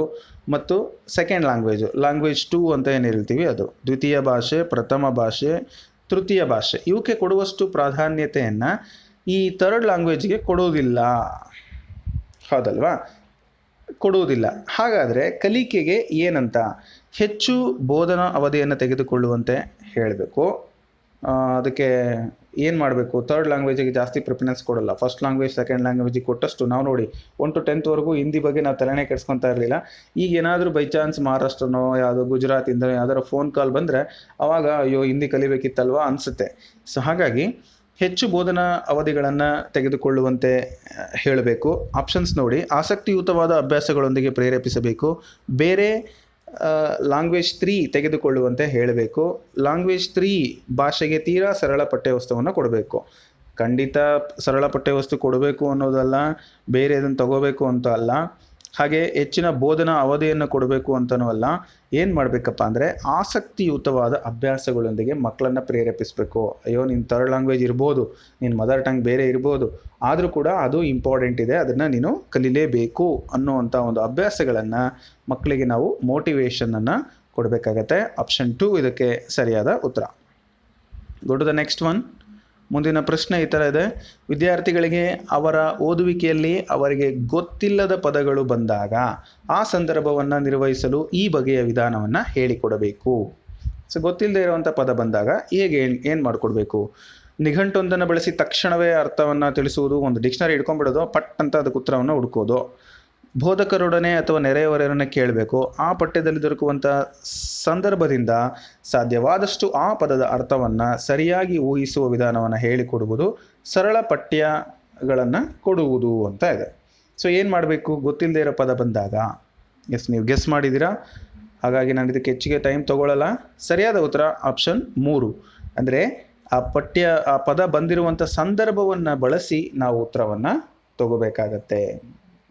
ಮತ್ತು ಸೆಕೆಂಡ್ ಲ್ಯಾಂಗ್ವೇಜು ಲ್ಯಾಂಗ್ವೇಜ್ ಟೂ ಅಂತ ಏನು ಹೇಳ್ತೀವಿ ಅದು? ದ್ವಿತೀಯ ಭಾಷೆ, ಪ್ರಥಮ ಭಾಷೆ, ತೃತೀಯ ಭಾಷೆ. ಇವಕ್ಕೆ ಕೊಡುವಷ್ಟು ಪ್ರಾಧಾನ್ಯತೆಯನ್ನು ಈ ಥರ್ಡ್ ಲ್ಯಾಂಗ್ವೇಜ್ಗೆ ಕೊಡುವುದಿಲ್ಲ ಹೌದಲ್ವಾ? ಕೊಡುವುದಿಲ್ಲ. ಹಾಗಾದರೆ ಕಲಿಕೆಗೆ ಏನಂತ? ಹೆಚ್ಚು ಬೋಧನಾ ಅವಧಿಯನ್ನು ತೆಗೆದುಕೊಳ್ಳುವಂತೆ ಹೇಳಬೇಕು. ಅದಕ್ಕೆ ಏನು ಮಾಡಬೇಕು? ಥರ್ಡ್ ಲ್ಯಾಂಗ್ವೇಜಿಗೆ ಜಾಸ್ತಿ ಪ್ರಿಫರೆನ್ಸ್ ಕೊಡಲ್ಲ. ಫಸ್ಟ್ ಲ್ಯಾಂಗ್ವೇಜ್ ಸೆಕೆಂಡ್ ಲ್ಯಾಂಗ್ವೇಜಿಗೆ ಕೊಟ್ಟಷ್ಟು ನಾವು ನೋಡಿ ಒನ್ ಟು ಟೆಂತ್ವರೆಗೂ ಹಿಂದಿ ಬಗ್ಗೆ ನಾವು ತಲೆನೇ ಕೆಡ್ಸ್ಕೊತಾ ಇರಲಿಲ್ಲ. ಈಗ ಏನಾದರೂ ಬೈ ಚಾನ್ಸ್ ಮಹಾರಾಷ್ಟ್ರನೋ ಯಾವುದೋ ಗುಜರಾತಿಂದ ಯಾವ್ದಾದ್ರು ಫೋನ್ ಕಾಲ್ ಬಂದರೆ ಆವಾಗ ಅಯ್ಯೋ, ಹಿಂದಿ ಕಲಿಬೇಕಿತ್ತಲ್ವಾ ಅನಿಸುತ್ತೆ. ಸೊ ಹಾಗಾಗಿ ಹೆಚ್ಚು ಬೋಧನಾ ಅವಧಿಗಳನ್ನು ತೆಗೆದುಕೊಳ್ಳುವಂತೆ ಹೇಳಬೇಕು. ಆಪ್ಷನ್ಸ್ ನೋಡಿ, ಆಸಕ್ತಿಯುತವಾದ ಅಭ್ಯಾಸಗಳೊಂದಿಗೆ ಪ್ರೇರೇಪಿಸಬೇಕು. ಬೇರೆ ಲ್ಯಾಂಗ್ವೇಜ್ ತ್ರೀ ತೆಗೆದುಕೊಳ್ಳುವಂತೆ ಹೇಳಬೇಕು. ಲ್ಯಾಂಗ್ವೇಜ್ ತ್ರೀ ಭಾಷೆಗೆ ತೀರಾ ಸರಳ ಪಠ್ಯವಸ್ತುವನ್ನು ಕೊಡಬೇಕು. ಖಂಡಿತ ಸರಳ ಪಠ್ಯವಸ್ತು ಕೊಡಬೇಕು ಅನ್ನೋದಲ್ಲ ಬೇರೆ ಇದನ್ನು ತಗೋಬೇಕು ಅಂತ ಅಲ್ಲ. ಹಾಗೆ ಹೆಚ್ಚಿನ ಬೋಧನಾ ಅವಧಿಯನ್ನು ಕೊಡಬೇಕು ಅಂತನೂ ಅಲ್ಲ, ಏನು ಮಾಡಬೇಕಪ್ಪ ಅಂದರೆ ಆಸಕ್ತಿಯುತವಾದ ಅಭ್ಯಾಸಗಳೊಂದಿಗೆ ಮಕ್ಕಳನ್ನು ಪ್ರೇರೇಪಿಸಬೇಕು. ಅಯ್ಯೋ ನಿನ್ನ ಥರ್ಡ್ ಲ್ಯಾಂಗ್ವೇಜ್ ಇರ್ಬೋದು ನಿನ್ನ ಮದರ್ ಟಂಗ್ ಬೇರೆ ಇರ್ಬೋದು, ಆದರೂ ಕೂಡ ಅದು ಇಂಪಾರ್ಟೆಂಟ್ ಇದೆ, ಅದನ್ನು ನೀನು ಕಲೀಲೇಬೇಕು ಅನ್ನೋವಂಥ ಒಂದು ಅಭ್ಯಾಸಗಳನ್ನು ಮಕ್ಕಳಿಗೆ ನಾವು ಮೋಟಿವೇಶನನ್ನು ಕೊಡಬೇಕಾಗತ್ತೆ. ಆಪ್ಷನ್ ಟು ಇದಕ್ಕೆ ಸರಿಯಾದ ಉತ್ತರ. Go to the next one ಮುಂದಿನ ಪ್ರಶ್ನೆ ಈ ಥರ ಇದೆ. ವಿದ್ಯಾರ್ಥಿಗಳಿಗೆ ಅವರ ಓದುವಿಕೆಯಲ್ಲಿ ಅವರಿಗೆ ಗೊತ್ತಿಲ್ಲದ ಪದಗಳು ಬಂದಾಗ ಆ ಸಂದರ್ಭವನ್ನು ನಿರ್ವಹಿಸಲು ಈ ಬಗೆಯ ವಿಧಾನವನ್ನು ಹೇಳಿಕೊಡಬೇಕು. ಸೊ ಗೊತ್ತಿಲ್ಲದೆ ಇರುವಂಥ ಪದ ಬಂದಾಗ ಹೇಗೆ ಏನು ಮಾಡಿಕೊಡ್ಬೇಕು? ನಿಘಂಟೊಂದನ್ನು ಬಳಸಿ ತಕ್ಷಣವೇ ಅರ್ಥವನ್ನು ತಿಳಿಸುವುದು, ಒಂದು ಡಿಕ್ಷನರಿ ಹಿಡ್ಕೊಂಡ್ಬಿಡೋದು, ಪಟ್ ಅಂತ ಅದಕ್ಕೆ ಉತ್ತರವನ್ನು ಹುಡುಕೋದು. ಬೋಧಕರೊಡನೆ ಅಥವಾ ನೆರೆಯವರೊಡನೆ ಕೇಳಬೇಕು, ಆ ಪಠ್ಯದಲ್ಲಿ ದೊರಕುವಂಥ ಸಂದರ್ಭದಿಂದ ಸಾಧ್ಯವಾದಷ್ಟು ಆ ಪದದ ಅರ್ಥವನ್ನು ಸರಿಯಾಗಿ ಊಹಿಸುವ ವಿಧಾನವನ್ನು ಹೇಳಿಕೊಡುವುದು, ಸರಳ ಪಠ್ಯಗಳನ್ನು ಕೊಡುವುದು ಅಂತ ಇದೆ. ಸೊ ಏನು ಮಾಡಬೇಕು? ಗೊತ್ತಿಲ್ಲದೆ ಇರೋ ಪದ ಬಂದಾಗ ಎಸ್ ನೀವು ಗೆಸ್ ಮಾಡಿದ್ದೀರಾ? ಹಾಗಾಗಿ ನಾನು ಇದಕ್ಕೆ ಹೆಚ್ಚಿಗೆ ಟೈಮ್ ತಗೊಳ್ಳಲ್ಲ ಸರಿಯಾದ ಉತ್ತರ ಆಪ್ಷನ್ ಮೂರು. ಅಂದರೆ ಆ ಪಠ್ಯ, ಆ ಪದ ಬಂದಿರುವಂಥ ಸಂದರ್ಭವನ್ನು ಬಳಸಿ ನಾವು ಉತ್ತರವನ್ನು ತಗೋಬೇಕಾಗತ್ತೆ.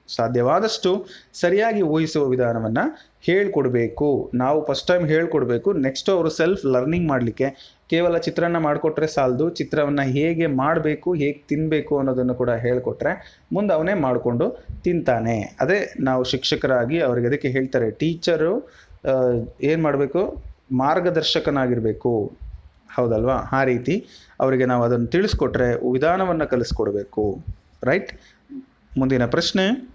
ಸಾಧ್ಯವಾದಷ್ಟು ಸರಿಯಾಗಿ ಊಹಿಸುವ ವಿಧಾನವನ್ನು ಹೇಳ್ಕೊಡ್ಬೇಕು. ನಾವು ಫಸ್ಟ್ ಟೈಮ್ ಹೇಳ್ಕೊಡ್ಬೇಕು. ನೆಕ್ಸ್ಟು ಅವರು ಸೆಲ್ಫ್ ಲರ್ನಿಂಗ್ ಮಾಡಲಿಕ್ಕೆ ಕೇವಲ ಚಿತ್ರಾನ್ನ ಮಾಡಿಕೊಟ್ರೆ ಸಾಲದು ಚಿತ್ರವನ್ನು ಹೇಗೆ ಮಾಡಬೇಕು, ಹೇಗೆ ತಿನ್ನಬೇಕು ಅನ್ನೋದನ್ನು ಕೂಡ ಹೇಳಿಕೊಟ್ರೆ ಮುಂದೆ ಅವನೇ ಮಾಡಿಕೊಂಡು ತಿಂತಾನೆ. ಅದೇ ನಾವು ಶಿಕ್ಷಕರಾಗಿ ಅವ್ರಿಗೆ ಅದಕ್ಕೆ ಹೇಳ್ತಾರೆ ಟೀಚರು ಏನು ಮಾಡಬೇಕು? ಮಾರ್ಗದರ್ಶಕನಾಗಿರಬೇಕು. ಹೌದಲ್ವಾ? ಆ ರೀತಿ ಅವರಿಗೆ ನಾವು ಅದನ್ನು ತಿಳಿಸ್ಕೊಟ್ರೆ ವಿಧಾನವನ್ನು ಕಲಿಸ್ಕೊಡ್ಬೇಕು. ರೈಟ್ ಮುಂದಿನ ಪ್ರಶ್ನೆ.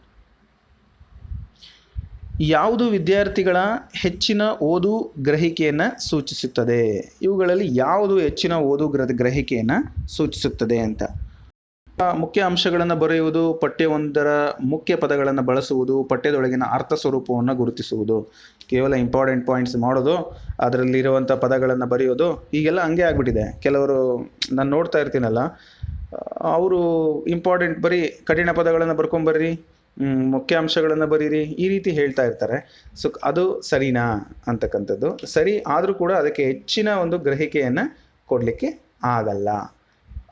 ಯಾವುದು ವಿದ್ಯಾರ್ಥಿಗಳ ಹೆಚ್ಚಿನ ಓದು ಗ್ರಹಿಕೆಯನ್ನು ಸೂಚಿಸುತ್ತದೆ? ಇವುಗಳಲ್ಲಿ ಯಾವುದು ಹೆಚ್ಚಿನ ಓದು ಗ್ರ, ಗ್ರಹಿಕೆಯನ್ನು ಸೂಚಿಸುತ್ತದೆ ಅಂತ. ಮುಖ್ಯ ಅಂಶಗಳನ್ನು ಬರೆಯುವುದು ಪಠ್ಯವೊಂದರ ಮುಖ್ಯ ಪದಗಳನ್ನು ಬಳಸುವುದು, ಪಠ್ಯದೊಳಗಿನ ಅರ್ಥ ಸ್ವರೂಪವನ್ನು ಗುರುತಿಸುವುದು. ಕೇವಲ ಇಂಪಾರ್ಟೆಂಟ್ ಪಾಯಿಂಟ್ಸ್ ಮಾಡೋದು ಅದರಲ್ಲಿರುವಂಥ ಪದಗಳನ್ನು ಬರೆಯೋದು, ಈಗೆಲ್ಲ ಹಂಗೆ ಆಗ್ಬಿಟ್ಟಿದೆ. ಕೆಲವರು, ನಾನು ನೋಡ್ತಾ ಇರ್ತೀನಲ್ಲ ಅವರು ಇಂಪಾರ್ಟೆಂಟ್ ಬರೀ ಕಠಿಣ ಪದಗಳನ್ನು ಬರ್ಕೊಂಬರ್ರಿ ಮ್, ಮುಖ್ಯ ಅಂಶಗಳನ್ನು ಬರೀರಿ ಈ ರೀತಿ ಹೇಳ್ತಾ ಇರ್ತಾರೆ. ಸೊ ಅದು ಸರಿನಾ ಅಂತಕ್ಕಂಥದ್ದು. ಸರಿ ಆದರೂ ಕೂಡ ಅದಕ್ಕೆ ಹೆಚ್ಚಿನ ಒಂದು ಗ್ರಹಿಕೆಯನ್ನು ಕೊಡಲಿಕ್ಕೆ ಆಗಲ್ಲ.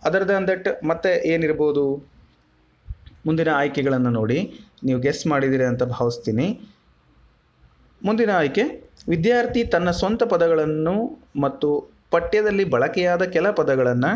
ಅದರ್ ದನ್ ದಟ್ ಮತ್ತೆ ಏನಿರ್ಬೋದು? ಮುಂದಿನ ಆಯ್ಕೆಗಳನ್ನು ನೋಡಿ. ನೀವು ಗೆಸ್ ಮಾಡಿದ್ದೀರಿ ಅಂತ ಭಾವಿಸ್ತೀನಿ. ಮುಂದಿನ ಆಯ್ಕೆ ವಿದ್ಯಾರ್ಥಿ ತನ್ನ ಸ್ವಂತ ಪದಗಳನ್ನು ಮತ್ತು ಪಠ್ಯದಲ್ಲಿ ಬಳಕೆಯಾದ ಕೆಲ ಪದಗಳನ್ನು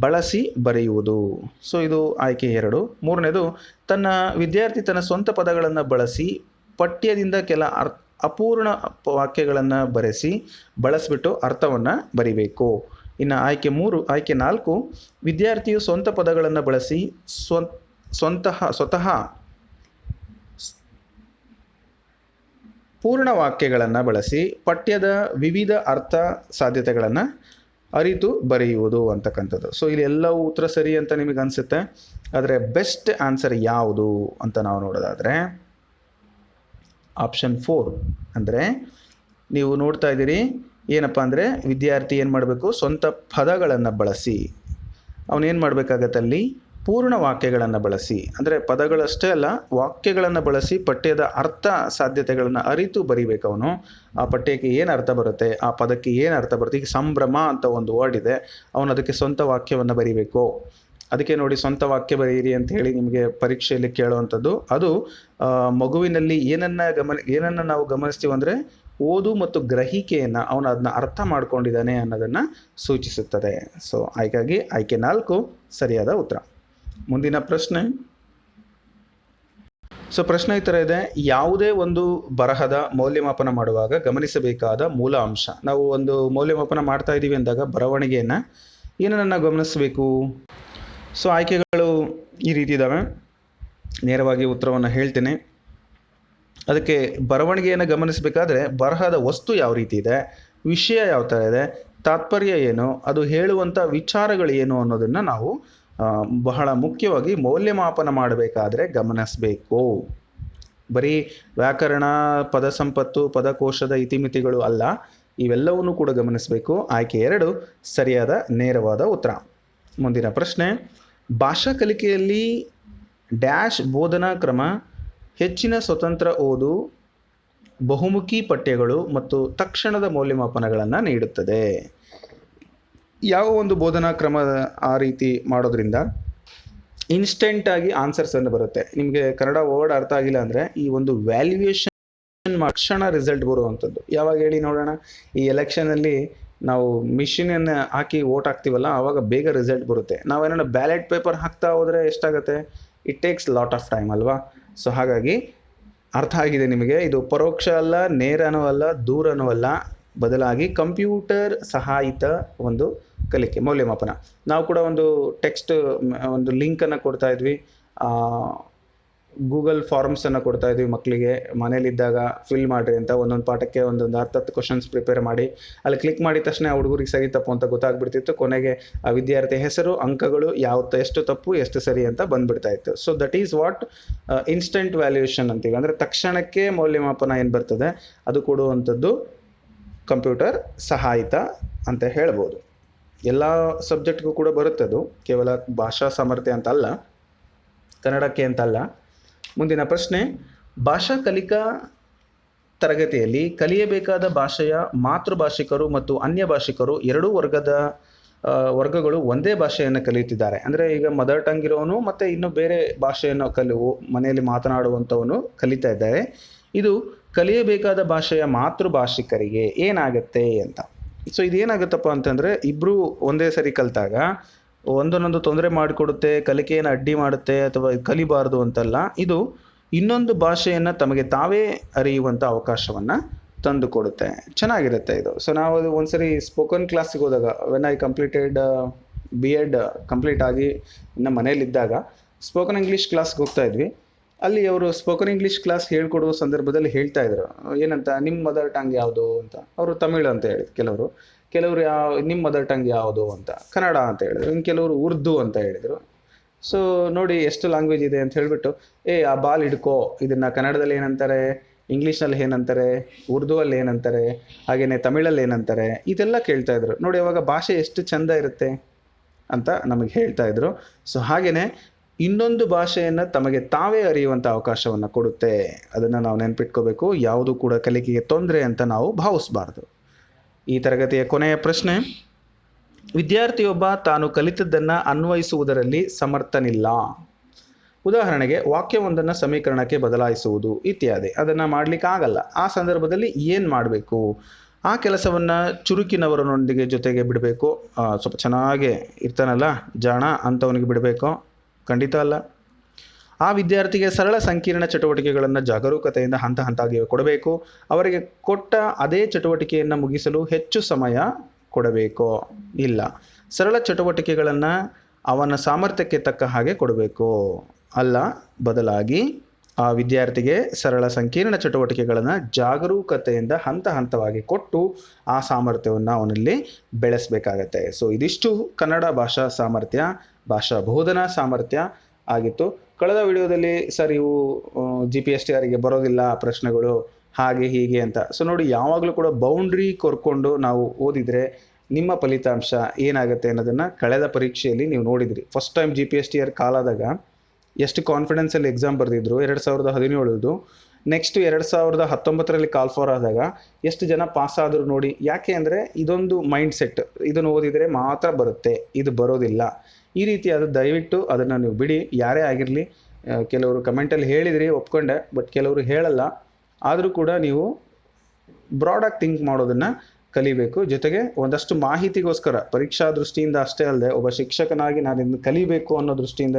ಬಳಸಿ ಬರೆಯುವುದು. ಸೊ, ಇದು ಆಯ್ಕೆ ಎರಡು. ಮೂರನೇದು, ತನ್ನ ವಿದ್ಯಾರ್ಥಿ ತನ್ನ ಸ್ವಂತ ಪದಗಳನ್ನು ಬಳಸಿ, ಪಠ್ಯದಿಂದ ಕೆಲ ಅರ್, ಅಪೂರ್ಣ ವಾಕ್ಯಗಳನ್ನು ಬರೆಸಿ, ಬಳಸಿಬಿಟ್ಟು ಅರ್ಥವನ್ನು ಬರಿಬೇಕು. ಇನ್ನು ಆಯ್ಕೆ ಮೂರು, ಆಯ್ಕೆ ನಾಲ್ಕು, ವಿದ್ಯಾರ್ಥಿಯು ಸ್ವಂತ ಪದಗಳನ್ನು ಬಳಸಿ ಸ್ವ ಸ್ವಂತಹ ಸ್ವತಃ ಪೂರ್ಣ ವಾಕ್ಯಗಳನ್ನು ಬಳಸಿ, ಪಠ್ಯದ ವಿವಿಧ ಅರ್ಥ ಸಾಧ್ಯತೆಗಳನ್ನು ಅರಿತು ಬರೆಯುವುದು ಅಂತಕ್ಕಂಥದ್ದು. ಸೊ ಇಲ್ಲಿ ಎಲ್ಲವೂ ಉತ್ತರ ಸರಿ ಅಂತ ನಿಮಗೆ ಅನಿಸುತ್ತೆ. ಆದರೆ ಬೆಸ್ಟ್ ಆನ್ಸರ್ ಯಾವುದು ಅಂತ ನಾವು ನೋಡೋದಾದರೆ ಆಪ್ಷನ್ ಫೋರ್ ಅಂದರೆ ನೀವು ನೋಡ್ತಾ ಇದ್ದೀರಿ, ಏನಪ್ಪ ಅಂದರೆ ವಿದ್ಯಾರ್ಥಿ ಏನು ಮಾಡಬೇಕು? ಸ್ವಂತ ಪದಗಳನ್ನು ಬಳಸಿ. ಅವನೇನು ಮಾಡಬೇಕಾಗತ್ತೆ ಅಲ್ಲಿ? ಪೂರ್ಣ ವಾಕ್ಯಗಳನ್ನು ಬಳಸಿ, ಅಂದರೆ ಪದಗಳಷ್ಟೇ ಅಲ್ಲ, ವಾಕ್ಯಗಳನ್ನು ಬಳಸಿ ಪಠ್ಯದ ಅರ್ಥ ಸಾಧ್ಯತೆಗಳನ್ನು ಅರಿತು ಬರಿಬೇಕು ಅವನು ಆ ಪಠ್ಯಕ್ಕೆ ಏನು ಅರ್ಥ ಬರುತ್ತೆ, ಆ ಪದಕ್ಕೆ ಏನು ಅರ್ಥ ಬರುತ್ತೆ, ಈಗ ಸಂಭ್ರಮ ಅಂತ ಒಂದು ವರ್ಡ್ ಇದೆ, ಅವನು ಅದಕ್ಕೆ ಸ್ವಂತ ವಾಕ್ಯವನ್ನು ಬರಿಬೇಕು? ಅದಕ್ಕೆ ನೋಡಿ ಸ್ವಂತ ವಾಕ್ಯ ಬರೆಯಿರಿ ಅಂತ ಹೇಳಿ ನಿಮಗೆ ಪರೀಕ್ಷೆಯಲ್ಲಿ ಕೇಳುವಂಥದ್ದು. ಅದು ಮಗುವಿನಲ್ಲಿ ಏನನ್ನ ಗಮನ, ಏನನ್ನು ನಾವು ಗಮನಿಸ್ತೀವಿ ಅಂದರೆ ಓದು ಮತ್ತು ಗ್ರಹಿಕೆಯನ್ನು ಅವನು ಅದನ್ನ ಅರ್ಥ ಮಾಡ್ಕೊಂಡಿದ್ದಾನೆ ಅನ್ನೋದನ್ನು ಸೂಚಿಸುತ್ತದೆ. ಸೊ ಹಾಗಾಗಿ ಆಯ್ಕೆ ನಾಲ್ಕು, ಸರಿಯಾದ ಉತ್ತರ. ಮುಂದಿನ ಪ್ರಶ್ನೆ. ಸೊ ಪ್ರಶ್ನೆ ಈ ಥರ ಇದೆ. ಯಾವುದೇ ಒಂದು ಬರಹದ ಮೌಲ್ಯಮಾಪನ ಮಾಡುವಾಗ ಗಮನಿಸಬೇಕಾದ ಮೂಲ ಅಂಶ. ನಾವು ಒಂದು ಮೌಲ್ಯಮಾಪನ ಮಾಡ್ತಾ ಇದ್ದೀವಿ ಅಂದಾಗ ಬರವಣಿಗೆಯನ್ನು ಏನನ್ನು ಗಮನಿಸಬೇಕು? ಸೊ ಆಯ್ಕೆಗಳು ಈ ರೀತಿ ಇದ್ದಾವೆ ನೇರವಾಗಿ ಉತ್ತರವನ್ನು ಹೇಳ್ತೇನೆ. ಅದಕ್ಕೆ ಬರವಣಿಗೆಯನ್ನು ಗಮನಿಸಬೇಕಾದ್ರೆ ಬರಹದ ವಸ್ತು ಯಾವ ರೀತಿ ಇದೆ? ವಿಷಯ ಯಾವ ಥರ ಇದೆ? ತಾತ್ಪರ್ಯ ಏನು? ಅದು ಹೇಳುವಂಥ ವಿಚಾರಗಳು ಏನು ಅನ್ನೋದನ್ನು ನಾವು ಬಹಳ ಮುಖ್ಯವಾಗಿ ಮೌಲ್ಯಮಾಪನ ಮಾಡಬೇಕಾದ್ರೆ ಗಮನಿಸಬೇಕು. ಬರೀ ವ್ಯಾಕರಣ ಪದ ಸಂಪತ್ತು ಪದಕೋಶದ ಇತಿಮಿತಿಗಳು ಅಲ್ಲ, ಇವೆಲ್ಲವನ್ನೂ ಕೂಡ ಗಮನಿಸಬೇಕು. ಆಯ್ಕೆ ಎರಡು, ಸರಿಯಾದ, ನೇರವಾದ ಉತ್ತರ. ಮುಂದಿನ ಪ್ರಶ್ನೆ, ಭಾಷಾ ಕಲಿಕೆಯಲ್ಲಿ ಡ್ಯಾಶ್ ಬೋಧನಾ ಕ್ರಮ, ಹೆಚ್ಚಿನ ಸ್ವತಂತ್ರ ಓದು, ಬಹುಮುಖಿ ಪಠ್ಯಗಳು ಮತ್ತು ತಕ್ಷಣದ ಮೌಲ್ಯಮಾಪನಗಳನ್ನು ನೀಡುತ್ತದೆ. ಯಾವ ಒಂದು ಬೋಧನಾ ಕ್ರಮ ಆ ರೀತಿ ಮಾಡೋದ್ರಿಂದ ಇನ್ಸ್ಟೆಂಟಾಗಿ ಆನ್ಸರ್ಸನ್ನು ಬರುತ್ತೆ. ನಿಮಗೆ ಕನ್ನಡ ವರ್ಡ್ ಅರ್ಥ ಆಗಿಲ್ಲ ಅಂದರೆ ಈ ಒಂದು ವ್ಯಾಲ್ಯೂಯೇಷನ್ ತಕ್ಷಣ ರಿಸಲ್ಟ್ ಬರುವಂಥದ್ದು. ಯಾವಾಗ ಹೇಳಿ ನೋಡೋಣ? ಈ ಎಲೆಕ್ಷನಲ್ಲಿ ನಾವು ಮಿಷಿನನ್ನು ಹಾಕಿ ಓಟ್ ಹಾಕ್ತೀವಲ್ಲ ಆವಾಗ ಬೇಗ ರಿಸಲ್ಟ್ ಬರುತ್ತೆ. ನಾವೇನೋ ಬ್ಯಾಲೆಟ್ ಪೇಪರ್ ಹಾಕ್ತಾ ಹೋದರೆ ಎಷ್ಟಾಗುತ್ತೆ? It takes lot of time ಅಲ್ವಾ? ಸೊ ಹಾಗಾಗಿ ಅರ್ಥ ಆಗಿದೆ ನಿಮಗೆ. ಇದು ಪರೋಕ್ಷ ಅಲ್ಲ, ನೇರನೂ ಅಲ್ಲ, ದೂರನೂ ಅಲ್ಲ. ಬದಲಾಗಿ ಕಂಪ್ಯೂಟರ್ ಸಹಾಯಿತ ಒಂದು ಕಲಿಕೆ, ಮೌಲ್ಯಮಾಪನ. ನಾವು ಕೂಡ ಒಂದು ಟೆಕ್ಸ್ಟ್ ಒಂದು ಲಿಂಕನ್ನು ಕೊಡ್ತಾ ಇದ್ವಿ. ಗೂಗಲ್ ಫಾರ್ಮ್ಸನ್ನು ಕೊಡ್ತಾ ಇದ್ವಿ ಮಕ್ಕಳಿಗೆ ಮನೇಲಿದ್ದಾಗ ಫಿಲ್ ಮಾಡಿರಿ ಅಂತ ಒಂದೊಂದು ಪಾಠಕ್ಕೆ ಒಂದೊಂದು ಹತ್ತು ಹತ್ತು ಕ್ವಶನ್ಸ್ ಪ್ರಿಪೇರ್ ಮಾಡಿ. ಅಲ್ಲಿ ಕ್ಲಿಕ್ ಮಾಡಿದ ತಕ್ಷಣ ಹುಡುಗರಿಗೆ ಸರಿ ತಪ್ಪು ಅಂತ ಗೊತ್ತಾಗ್ಬಿಡ್ತಿತ್ತು. ಕೊನೆಗೆ ಆ ವಿದ್ಯಾರ್ಥಿ ಹೆಸರು, ಅಂಕಗಳು ಯಾವ ಎಷ್ಟು ತಪ್ಪು, ಎಷ್ಟು ಸರಿ ಅಂತ ಬಂದ್ಬಿಡ್ತಾ ಇತ್ತು. So that is what instant valuation ಅಂತೀವಿ. ಅಂದರೆ ತಕ್ಷಣಕ್ಕೆ ಮೌಲ್ಯಮಾಪನ ಏನು ಬರ್ತದೆ? ಅದು ಕೊಡುವಂಥದ್ದು ಕಂಪ್ಯೂಟರ್ ಸಹಾಯಿತ ಅಂತ ಹೇಳ್ಬೋದು. ಎಲ್ಲ ಸಬ್ಜೆಕ್ಟ್ಗೂ ಕೂಡ ಬರುತ್ತೆ ಅದು. ಕೇವಲ ಭಾಷಾ ಸಾಮರ್ಥ್ಯ ಅಂತ ಅಲ್ಲ, ಕನ್ನಡಕ್ಕೆ ಅಂತಲ್ಲ ಮುಂದಿನ ಪ್ರಶ್ನೆ, ಭಾಷಾ ಕಲಿಕಾ ತರಗತಿಯಲ್ಲಿ ಕಲಿಯಬೇಕಾದ ಭಾಷೆಯ ಮಾತೃಭಾಷಿಕರು ಮತ್ತು ಅನ್ಯ ಭಾಷಿಕರು ಎರಡೂ ವರ್ಗದ ವರ್ಗಗಳು ಒಂದೇ ಭಾಷೆಯನ್ನು ಕಲಿಯುತ್ತಿದ್ದಾರೆ. ಅಂದರೆ ಈಗ ಮದರ್ ಟಂಗ್ ಇರೋನು ಮತ್ತು ಇನ್ನು ಬೇರೆ ಭಾಷೆಯನ್ನು ಕಲಿವು ಮನೆಯಲ್ಲಿ ಮಾತನಾಡುವಂಥವನು ಕಲಿತಾ ಇದ್ದಾರೆ. ಇದು ಕಲಿಯಬೇಕಾದ ಭಾಷೆಯ ಮಾತೃಭಾಷಿಕರಿಗೆ ಏನಾಗುತ್ತೆ ಅಂತ. ಸೊ ಇದೇನಾಗುತ್ತಪ್ಪ ಅಂತಂದರೆ ಇಬ್ಬರು ಒಂದೇ ಸರಿ ಕಲಿತಾಗ ಒಂದೊಂದೊಂದು ತೊಂದರೆ ಮಾಡಿಕೊಡುತ್ತೆ, ಕಲಿಕೆಯನ್ನು ಅಡ್ಡಿ ಮಾಡುತ್ತೆ, ಅಥವಾ ಕಲಿಬಾರ್ದು ಅಂತಲ್ಲ, ಇದು ಇನ್ನೊಂದು ಭಾಷೆಯನ್ನು ತಮಗೆ ತಾವೇ ಅರಿಯುವಂಥ ಅವಕಾಶವನ್ನು ತಂದು ಕೊಡುತ್ತೆ ಚೆನ್ನಾಗಿರುತ್ತೆ ಇದು. ಸೊ ನಾವು ಅದು ಒಂದ್ಸರಿ ಸ್ಪೋಕನ್ ಕ್ಲಾಸಿಗೆ ಹೋದಾಗ when I completed B Ed complete ಆಗಿ ನಮ್ಮ ಮನೇಲಿದ್ದಾಗ ಸ್ಪೋಕನ್ ಇಂಗ್ಲೀಷ್ ಕ್ಲಾಸ್ಗೆ ಹೋಗ್ತಾ ಇದ್ವಿ. ಅಲ್ಲಿ ಅವರು ಸ್ಪೋಕನ್ ಇಂಗ್ಲೀಷ್ ಕ್ಲಾಸ್ ಹೇಳ್ಕೊಡುವ ಸಂದರ್ಭದಲ್ಲಿ ಹೇಳ್ತಾ ಇದ್ರು. ಏನಂತ ನಿಮ್ಮ ಮದರ್ ಟಂಗ್ ಯಾವುದು? ಅಂತ. ಅವರು ತಮಿಳು ಅಂತ ಹೇಳಿದ್ರು ಕೆಲವರು. ಕೆಲವರು ಯಾವ ನಿಮ್ಮ ಮದರ್ ಟಂಗ್ ಯಾವುದು? ಅಂತ. ಕನ್ನಡ ಅಂತ ಹೇಳಿದ್ರು. ಇನ್ನು ಕೆಲವರು ಉರ್ದು ಅಂತ ಹೇಳಿದರು. ಸೊ ನೋಡಿ ಎಷ್ಟು ಲ್ಯಾಂಗ್ವೇಜ್ ಇದೆ ಅಂತ ಹೇಳಿಬಿಟ್ಟು, ಏ, ಆ ಬಾಲ್ ಹಿಡ್ಕೋ. ಇದನ್ನು ಕನ್ನಡದಲ್ಲಿ ಏನಂತಾರೆ? ಇಂಗ್ಲೀಷ್ನಲ್ಲಿ ಏನಂತಾರೆ? ಉರ್ದುವಲ್ಲಿ ಏನಂತಾರೆ? ಹಾಗೆಯೇ ತಮಿಳಲ್ಲಿ ಏನಂತಾರೆ? ಇದೆಲ್ಲ ಕೇಳ್ತಾ ಇದ್ರು. ನೋಡಿ, ಅವಾಗ ಭಾಷೆ ಎಷ್ಟು ಚಂದ ಇರುತ್ತೆ ಅಂತ ನಮಗೆ ಹೇಳ್ತಾ ಇದ್ರು. ಸೊ ಹಾಗೆಯೇ ಇನ್ನೊಂದು ಭಾಷೆಯನ್ನು ತಮಗೆ ತಾವೇ ಅರಿಯುವಂಥ ಅವಕಾಶವನ್ನು ಕೊಡುತ್ತೆ. ಅದನ್ನು ನಾವು ನೆನಪಿಟ್ಕೋಬೇಕು. ಯಾವುದು ಕೂಡ ಕಲಿಕೆಗೆ ತೊಂದರೆ ಅಂತ ನಾವು ಭಾವಿಸಬಾರ್ದು. ಈ ತರಗತಿಯ ಕೊನೆಯ ಪ್ರಶ್ನೆ, ವಿದ್ಯಾರ್ಥಿಯೊಬ್ಬ ತಾನು ಕಲಿತದ್ದನ್ನು ಅನ್ವಯಿಸುವುದರಲ್ಲಿ ಸಮರ್ಥನಿಲ್ಲ. ಉದಾಹರಣೆಗೆ, ವಾಕ್ಯವೊಂದನ್ನು ಸಮೀಕರಣಕ್ಕೆ ಬದಲಾಯಿಸುವುದು ಇತ್ಯಾದಿ. ಅದನ್ನು ಮಾಡಲಿಕ್ಕೆ ಆಗಲ್ಲ ಆ ಸಂದರ್ಭದಲ್ಲಿ ಏನು ಮಾಡಬೇಕು? ಆ ಕೆಲಸವನ್ನು ಚುರುಕಿನವರನೊಂದಿಗೆ ಜೊತೆಗೆ ಬಿಡಬೇಕು. ಸ್ವಲ್ಪ ಚೆನ್ನಾಗೆ ಇರ್ತಾನಲ್ಲ, ಜಾಣ ಅಂಥವನಿಗೆ ಬಿಡಬೇಕು. ಖಂಡಿತ ಅಲ್ಲ. ಆ ವಿದ್ಯಾರ್ಥಿಗೆ ಸರಳ ಸಂಕೀರ್ಣ ಚಟುವಟಿಕೆಗಳನ್ನು ಜಾಗರೂಕತೆಯಿಂದ ಹಂತ ಹಂತಾಗಿ ಕೊಡಬೇಕು. ಅವರಿಗೆ ಕೊಟ್ಟ ಅದೇ ಚಟುವಟಿಕೆಯನ್ನು ಮುಗಿಸಲು ಹೆಚ್ಚು ಸಮಯ ಕೊಡಬೇಕು. ಇಲ್ಲ, ಸರಳ ಚಟುವಟಿಕೆಗಳನ್ನು ಅವನ ಸಾಮರ್ಥ್ಯಕ್ಕೆ ತಕ್ಕ ಹಾಗೆ ಕೊಡಬೇಕು. ಅಲ್ಲ, ಬದಲಾಗಿ ಆ ವಿದ್ಯಾರ್ಥಿಗೆ ಸರಳ ಸಂಕೀರ್ಣ ಚಟುವಟಿಕೆಗಳನ್ನು ಜಾಗರೂಕತೆಯಿಂದ ಹಂತ ಹಂತವಾಗಿ ಕೊಟ್ಟು ಆ ಸಾಮರ್ಥ್ಯವನ್ನು ಅವನಲ್ಲಿ ಬೆಳೆಸಬೇಕಾಗತ್ತೆ. ಸೊ ಇದಿಷ್ಟು ಕನ್ನಡ ಭಾಷಾ ಸಾಮರ್ಥ್ಯ. ಭಾಷಾ ಬೋಧನಾ ಸಾಮರ್ಥ್ಯ ಆಗಿತ್ತು. ಕಳೆದ ವಿಡಿಯೋದಲ್ಲಿ, ಸರ್, ಇವು ಜಿ ಪಿ ಎಸ್ ಟಿ ಆರಿಗೆ ಬರೋದಿಲ್ಲ ಪ್ರಶ್ನೆಗಳು, ಹಾಗೆ, ಹೀಗೆ ಅಂತ. ಸೊ, ನೋಡಿ, ಯಾವಾಗಲೂ ಕೂಡ ಬೌಂಡ್ರಿ ಕೊರ್ಕೊಂಡು ನಾವು ಓದಿದರೆ ನಿಮ್ಮ ಫಲಿತಾಂಶ ಏನಾಗುತ್ತೆ ಅನ್ನೋದನ್ನು ಕಳೆದ ಪರೀಕ್ಷೆಯಲ್ಲಿ ನೀವು ನೋಡಿದಿರಿ. First time G P S T R ಕಾಲಾದಾಗ ಎಷ್ಟು ಕಾನ್ಫಿಡೆನ್ಸಲ್ಲಿ ಎಕ್ಸಾಮ್ ಬರೆದಿದ್ರು, ಎರಡು ಸಾವಿರದ ಹದಿನೇಳದು ನೆಕ್ಸ್ಟ್ ಎರಡು ಸಾವಿರದ ಹತ್ತೊಂಬತ್ತರಲ್ಲಿ ಕಾಲ್ ಫಾರ್ ಆದಾಗ ಎಷ್ಟು ಜನ ಪಾಸ್ ಆದರೂ ನೋಡಿ, ಯಾಕೆ ಅಂದರೆ ಇದೊಂದು ಮೈಂಡ್ ಸೆಟ್ ಇದನ್ನು ಓದಿದರೆ ಮಾತ್ರ ಬರುತ್ತೆ, ಇದು ಬರೋದಿಲ್ಲ. ಈ ರೀತಿಯಾದ ದಯವಿಟ್ಟು ಅದನ್ನು ನೀವು ಬಿಡಿ. ಯಾರೇ ಆಗಿರಲಿ ಕೆಲವರು ಕಮೆಂಟಲ್ಲಿ ಹೇಳಿದ್ರಿ, ಒಪ್ಕೊಂಡೆ ಬಟ್ ಕೆಲವರು ಹೇಳಲ್ಲ. ಆದರೂ ಕೂಡ ನೀವು ಬ್ರಾಡಾಗಿ ಥಿಂಕ್ ಮಾಡೋದನ್ನು ಕಲಿಬೇಕು. ಜೊತೆಗೆ ಒಂದಷ್ಟು ಮಾಹಿತಿಗೋಸ್ಕರ, ಪರೀಕ್ಷಾ ದೃಷ್ಟಿಯಿಂದ ಅಷ್ಟೇ ಅಲ್ಲದೆ, ಒಬ್ಬ ಶಿಕ್ಷಕನಾಗಿ ನಾನು ಇದನ್ನು ಕಲಿಬೇಕು ಅನ್ನೋ ದೃಷ್ಟಿಯಿಂದ